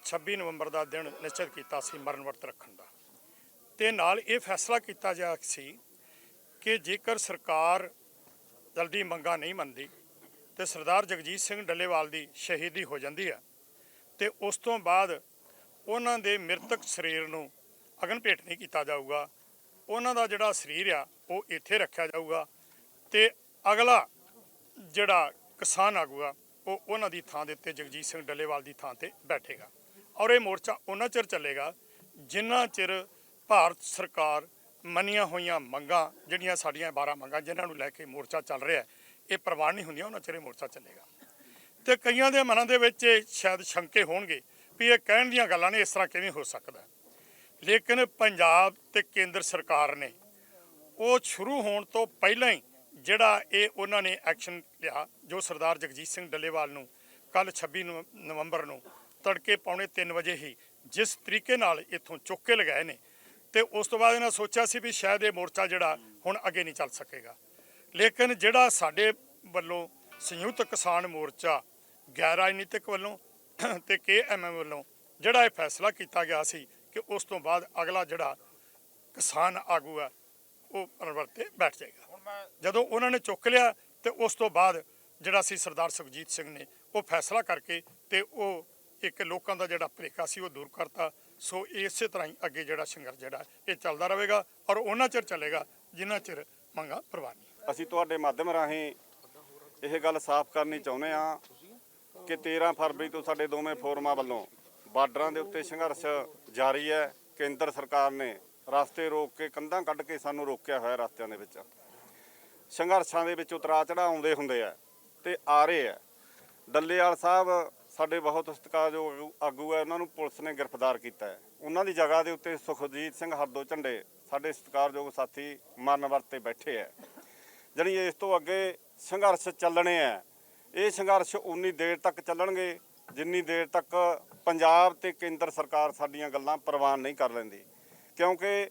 26 ਨਵੰਬਰ ਦਾ ਦਿਨ ਨਿਸ਼ਚਿਤ ਕੀਤਾ ਸੀ ਮਰਨ ਵਰਤ ਰੱਖਣ ਦਾ। ਤੇ ਨਾਲ ਇਹ ਫੈਸਲਾ ਕੀਤਾ ਜਾ ਸੀ ਕਿ ਜੇਕਰ ਸਰਕਾਰ ਜਲਦੀ ਮੰਗਾਂ ਨਹੀਂ ਮੰਨਦੀ ਤੇ ਸਰਦਾਰ ਜਗਜੀਤ ਸਿੰਘ ਡੱਲੇਵਾਲ ਦੀ ਸ਼ਹੀਦੀ ਹੋ ਜਾਂਦੀ ਹੈ ਤੇ ਉਸ ਤੋਂ ਬਾਅਦ ਉਹਨਾਂ ਦੇ ਮ੍ਰਿਤਕ ਸਰੀਰ ਨੂੰ ਅਗਨ ਭੇਟ ਨਹੀਂ ਕੀਤਾ ਜਾਊਗਾ, ਉਹਨਾਂ ਦਾ ਜਿਹੜਾ ਸਰੀਰ ਆ ਉਹ ਇੱਥੇ ਰੱਖਿਆ ਜਾਊਗਾ ਤੇ ਅਗਲਾ ਜਿਹੜਾ ਕਿਸਾਨ ਆਗੂ ਆ ਉਹ ਉਹਨਾਂ ਦੀ ਥਾਂ ਦੇ ਉੱਤੇ ਜਗਜੀਤ ਸਿੰਘ ਡੱਲੇਵਾਲ ਦੀ ਥਾਂ ਤੇ ਬੈਠੇਗਾ ਔਰ ਇਹ ਮੋਰਚਾ ਉਹਨਾਂ ਚਿਰ ਚੱਲੇਗਾ ਜਿੰਨਾ ਚਿਰ ਭਾਰਤ ਸਰਕਾਰ ਮੰਨੀਆਂ ਹੋਈਆਂ ਮੰਗਾਂ, ਜਿਹੜੀਆਂ ਸਾਡੀਆਂ 12 ਮੰਗਾਂ, ਜਿਨ੍ਹਾਂ ਨੂੰ ਲੈ ਕੇ ਮੋਰਚਾ ਚੱਲ ਰਿਹਾ ਇਹ ਪ੍ਰਵਾਨ ਨਹੀਂ ਹੁੰਦੀਆਂ, ਉਹਨਾਂ ਚਿਰ ਮੋਰਚਾ ਚੱਲੇਗਾ। ਤੇ ਕਈਆਂ ਦੇ ਮਨਾਂ ਦੇ ਵਿੱਚ ਸ਼ਾਇਦ ਸ਼ੰਕੇ ਹੋਣਗੇ ਵੀ ਇਹ ਕਹਿਣ ਦੀਆਂ ਗੱਲਾਂ ਨੇ, ਇਸ ਤਰ੍ਹਾਂ ਕਿਵੇਂ ਹੋ ਸਕਦਾ ਲੇਕਿਨ ਪੰਜਾਬ ਤੇ ਕੇਂਦਰ ਸਰਕਾਰ ਨੇ ਉਹ ਸ਼ੁਰੂ ਹੋਣ ਤੋਂ ਪਹਿਲਾਂ ਹੀ ਜਿਹੜਾ ਇਹ ਉਹਨਾਂ ਨੇ ਐਕਸ਼ਨ ਲਿਆ, ਜੋ ਸਰਦਾਰ ਜਗਜੀਤ ਸਿੰਘ ਡੱਲੇਵਾਲ ਨੂੰ ਕੱਲ 26 ਨਵ- ਨਵੰਬਰ ਨੂੰ ਤੜਕੇ ਪੌਣੇ 3 ਵਜੇ ਹੀ ਜਿਸ ਤਰੀਕੇ ਨਾਲ ਇੱਥੋਂ ਚੁੱਕ ਕੇ ਲਗਾਏ ਨੇ ਤੇ ਉਸ ਤੋਂ ਬਾਅਦ ਇਹਨਾਂ ਸੋਚਿਆ ਸੀ ਵੀ ਸ਼ਾਇਦ ਇਹ ਮੋਰਚਾ ਜਿਹੜਾ ਹੁਣ ਅੱਗੇ ਨਹੀਂ ਚੱਲ ਸਕੇਗਾ। ਲੇਕਿਨ ਜਿਹੜਾ ਸਾਡੇ ਵੱਲੋਂ ਸੰਯੁਕਤ ਕਿਸਾਨ ਮੋਰਚਾ ਗੈਰ ਰਾਜਨੀਤਿਕ ਵੱਲੋਂ ਤੇ ਕੇਐਮਐਮ ਵੱਲੋਂ ਜਿਹੜਾ ਇਹ ਫੈਸਲਾ ਕੀਤਾ ਗਿਆ ਸੀ ਕਿ ਉਸ ਤੋਂ ਬਾਅਦ ਅਗਲਾ ਜਿਹੜਾ ਕਿਸਾਨ ਆਗੂ ਹੈ ਉਹ ਅਨਵਰਤ ਤੇ ਬੈਠ ਜਾਏਗਾ। ਜਦੋਂ ਉਹਨਾਂ ਨੇ ਚੁੱਕ ਲਿਆ ਤੇ ਉਸ ਤੋਂ ਬਾਅਦ ਜਿਹੜਾ ਸੀ ਸਰਦਾਰ ਸੁਖਜੀਤ ਸਿੰਘ ਨੇ ਉਹ ਫੈਸਲਾ ਕਰਕੇ ਤੇ ਉਹ ਇੱਕ ਲੋਕਾਂ ਦਾ ਜਿਹੜਾ ਭੁਲੇਖਾ ਸੀ ਉਹ ਦੂਰ ਕਰਤਾ। ਸੋ ਇਸੇ ਤਰ੍ਹਾਂ ਹੀ ਅੱਗੇ ਜਿਹੜਾ ਸੰਘਰਸ਼ ਜਿਹੜਾ, ਇਹ ਚੱਲਦਾ ਰਹੇਗਾ ਔਰ ਉਹਨਾਂ ਚਿਰ ਚੱਲੇਗਾ, ਜਿੰਨਾ ਚਿਰ ਮੰਗਾ ਪ੍ਰਵਾਨੀ ਅਸੀਂ ਤੁਹਾਡੇ ਮਾਧਿਅਮ ਰਾਹੀਂ ਇਹ ਗੱਲ ਸਾਫ਼ ਕਰਨੀ ਚਾਹੁੰਦੇ ਹਾਂ ਕਿ 13 ਫਰਵਰੀ ਤੋਂ ਸਾਡੇ ਦੋਵੇਂ ਫੋਰਮਾਂ ਵੱਲੋਂ ਬਾਰਡਰਾਂ ਦੇ ਉੱਤੇ ਸੰਘਰਸ਼ ਜਾਰੀ ਹੈ। ਕੇਂਦਰ ਸਰਕਾਰ ਨੇ ਰਸਤੇ ਰੋਕ ਕੇ ਕੰਧਾਂ ਕੱਢ ਕੇ ਸਾਨੂੰ ਰੋਕਿਆ ਹੋਇਆ ਰਸਤਿਆਂ ਦੇ ਵਿੱਚ। ਸੰਘਰਸ਼ਾਂ ਦੇ ਵਿੱਚ ਉਤਰਾ ਚੜਾ ਆਉਂਦੇ ਹੁੰਦੇ ਆ ਤੇ ਆ ਰਹੇ ਆ। ਡੱਲੇਵਾਲ ਸਾਹਿਬ ਸਾਡੇ ਬਹੁਤ ਸਤਿਕਾਰਯੋਗ ਆਗੂ- ਹੈ, ਉਹਨਾਂ ਨੂੰ ਪੁਲਿਸ ਨੇ ਗ੍ਰਿਫਤਾਰ ਕੀਤਾ ਹੈ। ਉਹਨਾਂ ਦੀ ਜਗ੍ਹਾ ਦੇ ਉੱਤੇ ਸੁਖਜੀਤ ਸਿੰਘ ਹਰਦੋ ਝੰਡੇ ਸਾਡੇ ਸਤਿਕਾਰਯੋਗ ਸਾਥੀ ਮਰਨ ਵਰਤੇ ਬੈਠੇ ਹੈ। ਜਾਣੀ ਇਸ ਤੋਂ ਅੱਗੇ ਸੰਘਰਸ਼ ਚੱਲਣੇ ਆ ਇਹ ਸੰਘਰਸ਼ ਉਨੀ ਦੇਰ ਤੱਕ ਚੱਲਣਗੇ, ਜਿੰਨੀ ਦੇਰ ਤੱਕ ਪੰਜਾਬ ਤੇ ਕੇਂਦਰ ਸਰਕਾਰ ਸਾਡੀਆਂ ਗੱਲਾਂ ਪ੍ਰਵਾਨ ਨਹੀਂ ਕਰ ਲੈਂਦੀ। ਕਿਉਂਕਿ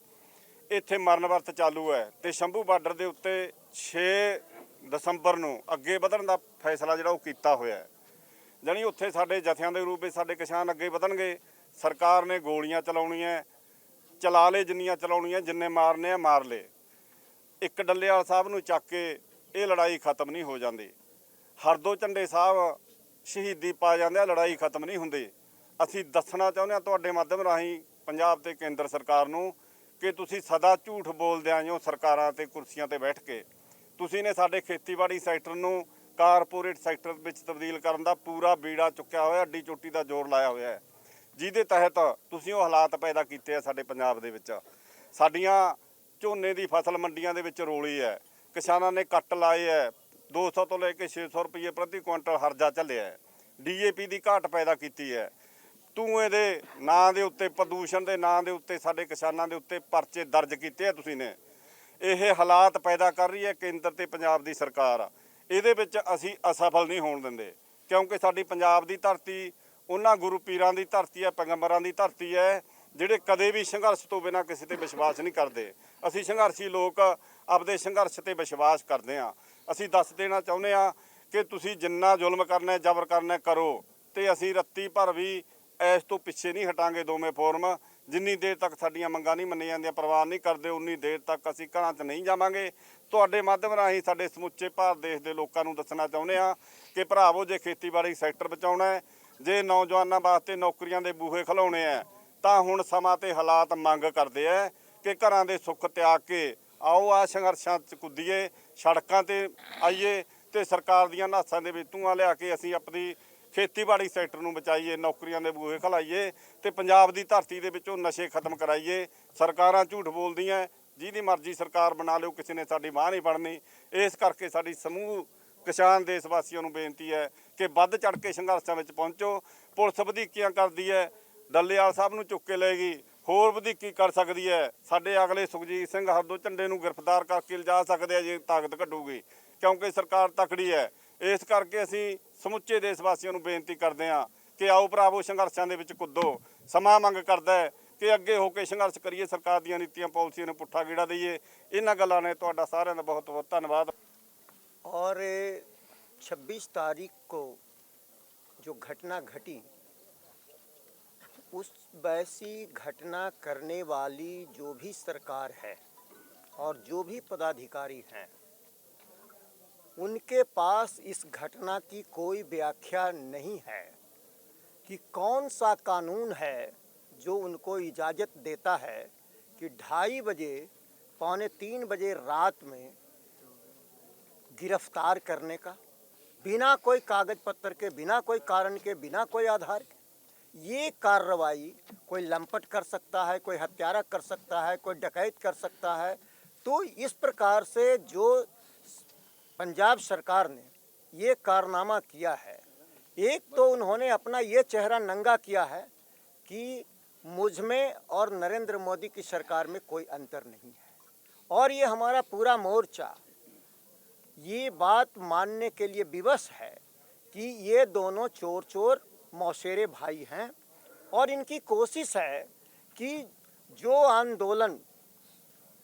ਇੱਥੇ ਮਰਨ ਵਰਤ ਚਾਲੂ ਹੈ ਤੇ ਸ਼ੰਭੂ ਬਾਰਡਰ ਦੇ ਉੱਤੇ 6 ਦਸੰਬਰ ਨੂੰ ਅੱਗੇ ਵਧਣ ਦਾ ਫੈਸਲਾ ਜਿਹੜਾ ਉਹ ਕੀਤਾ ਹੋਇਆ ਹੈ। ਜਾਣੀ ਉੱਥੇ ਸਾਡੇ ਜਥਿਆਂ ਦੇ ਰੂਪ ਵਿੱਚ ਸਾਡੇ ਕਿਸਾਨ ਅੱਗੇ ਵਧਣਗੇ। ਸਰਕਾਰ ਨੇ ਗੋਲੀਆਂ ਚਲਾਉਣੀਆਂ, ਚਲਾ ਲੇ ਜਿੰਨੀਆਂ ਚਲਾਉਣੀਆਂ, ਜਿੰਨੇ ਮਾਰਨੇ ਆ, ਮਾਰ ਲੇ ਇੱਕ ਡੱਲੇਵਾਲ ਸਾਹਿਬ ਨੂੰ ਚੱਕ ਕੇ ਇਹ ਲੜਾਈ ਖਤਮ ਨਹੀਂ ਹੋ ਜਾਂਦੀ। ਹਰਦੋ ਝੰਡੇ ਸਾਹਿਬ ਸ਼ਹੀਦੀ ਪਾ ਜਾਂਦੇ ਆ, ਲੜਾਈ ਖਤਮ ਨਹੀਂ ਹੁੰਦੀ। ਅਸੀਂ ਦੱਸਣਾ ਚਾਹੁੰਦੇ ਆ ਤੁਹਾਡੇ ਮਾਧਿਅਮ ਰਾਹੀਂ ਪੰਜਾਬ ਤੇ ਕੇਂਦਰ ਸਰਕਾਰ ਨੂੰ ਕਿ ਤੁਸੀਂ ਸਦਾ ਝੂਠ ਬੋਲਦੇ ਆਏ ਸਰਕਾਰਾਂ ਤੇ ਕੁਰਸੀਆਂ ਤੇ ਬੈਠ ਕੇ, ਤੁਸੀਂ ਨੇ ਸਾਡੇ ਖੇਤੀਬਾੜੀ ਸੈਕਟਰ ਨੂੰ ਕਾਰਪੋਰੇਟ ਸੈਕਟਰ ਵਿੱਚ ਤਬਦੀਲ ਕਰਨ ਦਾ ਪੂਰਾ ਬੀੜਾ ਚੁੱਕਿਆ ਹੋਇਆ, ਅੱਡੀ ਚੋਟੀ ਦਾ ਜ਼ੋਰ ਲਾਇਆ ਹੋਇਆ ਹੈ। ਜਿਹਦੇ ਤਹਿਤ ਤੁਸੀਂ ਉਹ ਹਾਲਾਤ ਪੈਦਾ ਕੀਤੇ ਆ ਸਾਡੇ ਪੰਜਾਬ ਦੇ ਵਿੱਚ। ਸਾਡੀਆਂ ਝੋਨੇ ਦੀ ਫਸਲ ਮੰਡੀਆਂ ਦੇ ਵਿੱਚ ਰੋਲੀ ਹੈ। ਕਿਸਾਨਾਂ ਨੇ ਕੱਟ ਲਾਏ ਹੈ। 200 ਤੋਂ ਲੈ ਕੇ 600 ਰੁਪਏ ਪ੍ਰਤੀ ਕੁਇੰਟਲ ਹਰਜਾ ਚੱਲਿਆ ਹੈ। ਡੀਏਪੀ ਦੀ ਘਾਟ ਪੈਦਾ ਕੀਤੀ ਹੈ। ਧੂਏ ਦੇ ਨਾਂ ਦੇ ਉੱਤੇ ਪ੍ਰਦੂਸ਼ਣ ਦੇ ਨਾਂ ਦੇ ਉੱਤੇ ਸਾਡੇ ਕਿਸਾਨਾਂ ਦੇ ਉੱਤੇ ਪਰਚੇ ਦਰਜ ਕੀਤੇ ਆ ਤੁਸੀਂ ਨੇ। ਇਹ ਹਾਲਾਤ ਪੈਦਾ ਕਰ ਰਹੀ ਹੈ ਕੇਂਦਰ ਤੇ ਪੰਜਾਬ ਦੀ ਸਰਕਾਰ। ਇਹਦੇ ਵਿੱਚ ਅਸੀਂ ਅਸਫਲ ਨਹੀਂ ਹੋਣ ਦਿੰਦੇ। ਕਿਉਂਕਿ ਸਾਡੀ ਪੰਜਾਬ ਦੀ ਧਰਤੀ ਉਹਨਾਂ ਗੁਰੂ ਪੀਰਾਂ ਦੀ ਧਰਤੀ ਹੈ ਪੈਗੰਬਰਾਂ ਦੀ ਧਰਤੀ ਹੈ ਜਿਹੜੇ ਕਦੇ ਵੀ ਸੰਘਰਸ਼ ਤੋਂ ਬਿਨਾਂ ਕਿਸੇ ਤੇ ਵਿਸ਼ਵਾਸ ਨਹੀਂ ਕਰਦੇ। ਅਸੀਂ ਸੰਘਰਸ਼ੀ ਲੋਕ ਆਪਦੇ ਸੰਘਰਸ਼ ਤੇ ਵਿਸ਼ਵਾਸ ਕਰਦੇ ਹਾਂ। ਅਸੀਂ ਦੱਸ ਦੇਣਾ ਚਾਹੁੰਦੇ ਹਾਂ ਕਿ ਤੁਸੀਂ ਜਿੰਨਾ ਜ਼ੁਲਮ ਕਰਨਾ ਹੈ, ਜ਼ਬਰ ਕਰਨਾ ਹੈ, ਕਰੋ। ਤੇ ਅਸੀਂ ਰੱਤੀ ਭਰ ਵੀ ਇਸ ਤੋਂ ਪਿੱਛੇ ਨਹੀਂ ਹਟਾਂਗੇ ਦੋਵੇਂ ਫੋਰਮ। ਜਿੰਨੀ ਦੇਰ ਤੱਕ ਸਾਡੀਆਂ ਮੰਗਾਂ ਨਹੀਂ ਮੰਨੀਆਂ ਜਾਂਦੀਆਂ ਪ੍ਰਵਾਨ ਨਹੀਂ ਕਰਦੇ ਉਨੀ ਦੇਰ ਤੱਕ ਅਸੀਂ ਘਰਾਂ 'ਚ ਨਹੀਂ ਜਾਵਾਂਗੇ। ਤੁਹਾਡੇ ਮਾਧਿਅਮ ਰਾਹੀਂ ਸਾਡੇ ਸਮੁੱਚੇ ਭਾਰਤ ਦੇਸ਼ ਦੇ ਲੋਕਾਂ ਨੂੰ ਦੱਸਣਾ ਚਾਹੁੰਦੇ ਆ ਕਿ ਭਰਾਵੋ, ਜੇ ਖੇਤੀਬਾੜੀ ਸੈਕਟਰ ਬਚਾਉਣਾ ਹੈ, ਜੇ ਨੌਜਵਾਨਾਂ ਵਾਸਤੇ ਨੌਕਰੀਆਂ ਦੇ ਬੂਹੇ ਖਲਾਉਣੇ ਆ ਤਾਂ ਹੁਣ ਸਮਾਂ ਤੇ ਹਾਲਾਤ ਮੰਗ ਕਰਦੇ ਆ ਕਿ ਘਰਾਂ ਦੇ ਸੁੱਖ ਤਿਆਗ ਕੇ ਆਓ ਆ ਸੰਘਰਸ਼ਾਂ 'ਚ ਕੁੱਦੀਏ, ਸੜਕਾਂ ਤੇ ਆਈਏ ਤੇ ਸਰਕਾਰ ਦੀਆਂ ਨਾਸਾਂ ਦੇ ਵਿੱਚ ਧੂਆਂ ਲਿਆ ਕੇ ਅਸੀਂ ਆਪਣੀ ਖੇਤੀਬਾੜੀ ਸੈਕਟਰ ਨੂੰ ਬਚਾਈਏ, ਨੌਕਰੀਆਂ ਦੇ ਬੂਹੇ ਖਲਾਈਏ ਤੇ ਪੰਜਾਬ ਦੀ ਧਰਤੀ ਦੇ ਵਿੱਚੋਂ ਨਸ਼ੇ ਖਤਮ ਕਰਾਈਏ। ਸਰਕਾਰਾਂ ਝੂਠ ਬੋਲਦੀਆਂ ਜਿਹਦੀ ਮਰਜ਼ੀ ਸਰਕਾਰ ਬਣਾ ਲਿਓ, ਕਿਸੇ ਨੇ ਸਾਡੀ ਬਾਹ ਨਹੀਂ ਬਣਨੀ। ਇਸ ਕਰਕੇ ਸਾਡੀ ਸਮੂਹ ਕਿਸਾਨ ਦੇਸ਼ ਵਾਸੀਆਂ ਨੂੰ ਬੇਨਤੀ ਹੈ ਕਿ ਵੱਧ ਚੜ ਕੇ ਸੰਘਰਸ਼ਾਂ ਵਿੱਚ ਪਹੁੰਚੋ। ਪੁਲਿਸ ਵਧੀਕੀਆਂ ਕਰਦੀ ਹੈ, ਡੱਲੇਵਾਲ ਸਾਹਿਬ ਨੂੰ ਚੁੱਕ ਕੇ ਲੈ ਗਈ। ਹੋਰ ਵਧੀਕੀ ਕਰ ਸਕਦੀ ਹੈ। ਸਾਡੇ ਅਗਲੇ ਸੁਖਜੀਤ ਸਿੰਘ ਹਰਦੋ ਝੰਡੇ ਨੂੰ ਗ੍ਰਿਫਤਾਰ ਕਰਕੇ ਲਿਜਾ ਸਕਦੇ ਆ ਜੇ ਤਾਕਤ ਘਟੂਗੀ। ਕਿਉਂਕਿ ਸਰਕਾਰ ਤਕੜੀ ਹੈ। ਇਸ ਕਰਕੇ ਅਸੀਂ ਸਮੁੱਚੇ ਦੇਸ਼ ਵਾਸੀਆਂ ਨੂੰ ਬੇਨਤੀ ਕਰਦੇ ਹਾਂ ਕਿ ਆਓ ਭਰਾਵੋ, ਸੰਘਰਸ਼ਾਂ ਦੇ ਵਿੱਚ ਕੁੱਦੋ। ਸਮਾਂ ਮੰਗ ਕਰਦਾ ਹੈ ਕਿ ਅੱਗੇ ਹੋ ਕੇ ਸੰਘਰਸ਼ ਕਰੀਏ ਸਰਕਾਰ ਦੀਆਂ ਨੀਤੀਆਂ ਪਾਲਿਸੀਆਂ ਨੂੰ ਪੁੱਠਾ ਗੇੜਾ ਦਈਏ ਇਹਨਾਂ ਗੱਲਾਂ ਨੇ ਤੁਹਾਡਾ ਸਾਰਿਆਂ ਦਾ ਬਹੁਤ ਬਹੁਤ ਧੰਨਵਾਦ और 26 तारीख को जो घटना घटी उस वैसी घटना करने वाली जो भी सरकार है और जो भी पदाधिकारी हैं उनके पास इस घटना की कोई व्याख्या नहीं है कि कौन सा कानून है जो उनको इजाज़त देता है कि ढाई बजे, पौने तीन बजे रात में गिरफ़्तार करने का, बिना कोई कागज़ पत्र के, बिना कोई कारण के, बिना कोई आधार के, ये कार्रवाई कोई लंपट कर सकता है, कोई हत्यारा कर सकता है, कोई डकैत कर सकता है तो इस प्रकार से जो पंजाब सरकार ने ये कारनामा किया है, एक तो उन्होंने अपना ये चेहरा नंगा किया है कि मुझमें और नरेंद्र मोदी की सरकार में कोई अंतर नहीं है। और ये हमारा पूरा मोर्चा, ये बात मानने के लिए विवश है कि ये दोनों चोर चोर मौसेरे भाई हैं और इनकी कोशिश है कि जो आंदोलन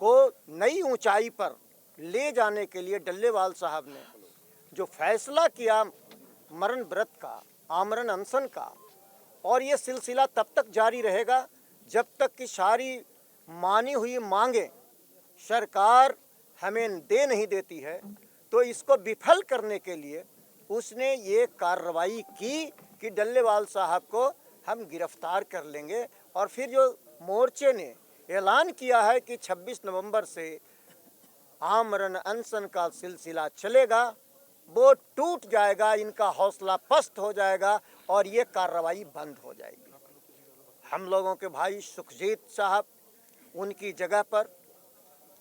को नई ऊंचाई पर ले जाने के लिए डल्लेवाल साहब ने जो फैसला किया मरण व्रत का, आमरण अनशन का और ये सिलसिला तब तक जारी रहेगा जब तक कि सारी मानी हुई मांगे सरकार हमें दे नहीं देती है। तो इसको विफल करने के लिए उसने ये कार्रवाई की कि डल्लेवाल साहब को हम गिरफ़्तार कर लेंगे और फिर जो मोर्चे ने ऐलान किया है कि 26 नवंबर से आमरण अनशन का सिलसिला चलेगा वो टूट जाएगा, इनका हौसला पस्त हो जाएगा और ये कार्रवाई बंद हो जाएगी। हम लोगों के भाई सुखजीत साहब, उनकी जगह पर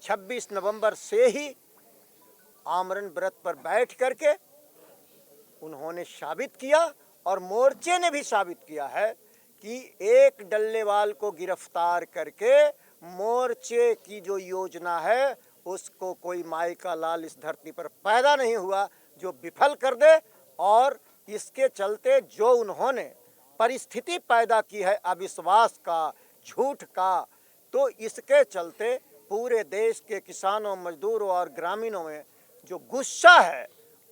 26 नवंबर से ही आमरण व्रत पर बैठ करके उन्होंने साबित किया और मोर्चे ने भी साबित किया है कि एक डल्लेवाल को गिरफ़्तार करके मोर्चे की जो योजना है, उसको कोई माई का लाल इस धरती पर पैदा नहीं हुआ। जो विफल कर दे और इसके चलते जो उन्होंने परिस्थिति पैदा की है, अविश्वास का, झूठ का तो इसके चलते पूरे देश के किसानों, मजदूरों और ग्रामीणों में जो गुस्सा है,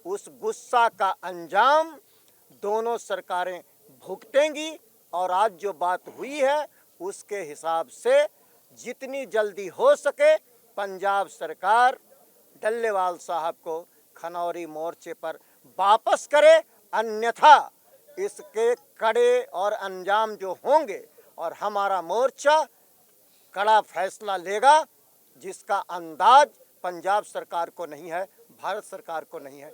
उस गुस्सा का अंजाम दोनों सरकारें भुगतेंगी और आज जो बात हुई है, उसके हिसाब से जितनी जल्दी हो सके, पंजाब सरकार, डल्लेवाल साहब को खनौरी मोर्चे पर वापस करे, अन्यथा इसके कड़े और अंजाम जो होंगे और हमारा मोर्चा कड़ा फैसला लेगा, जिसका अंदाज पंजाब सरकार को नहीं है, भारत सरकार को नहीं है।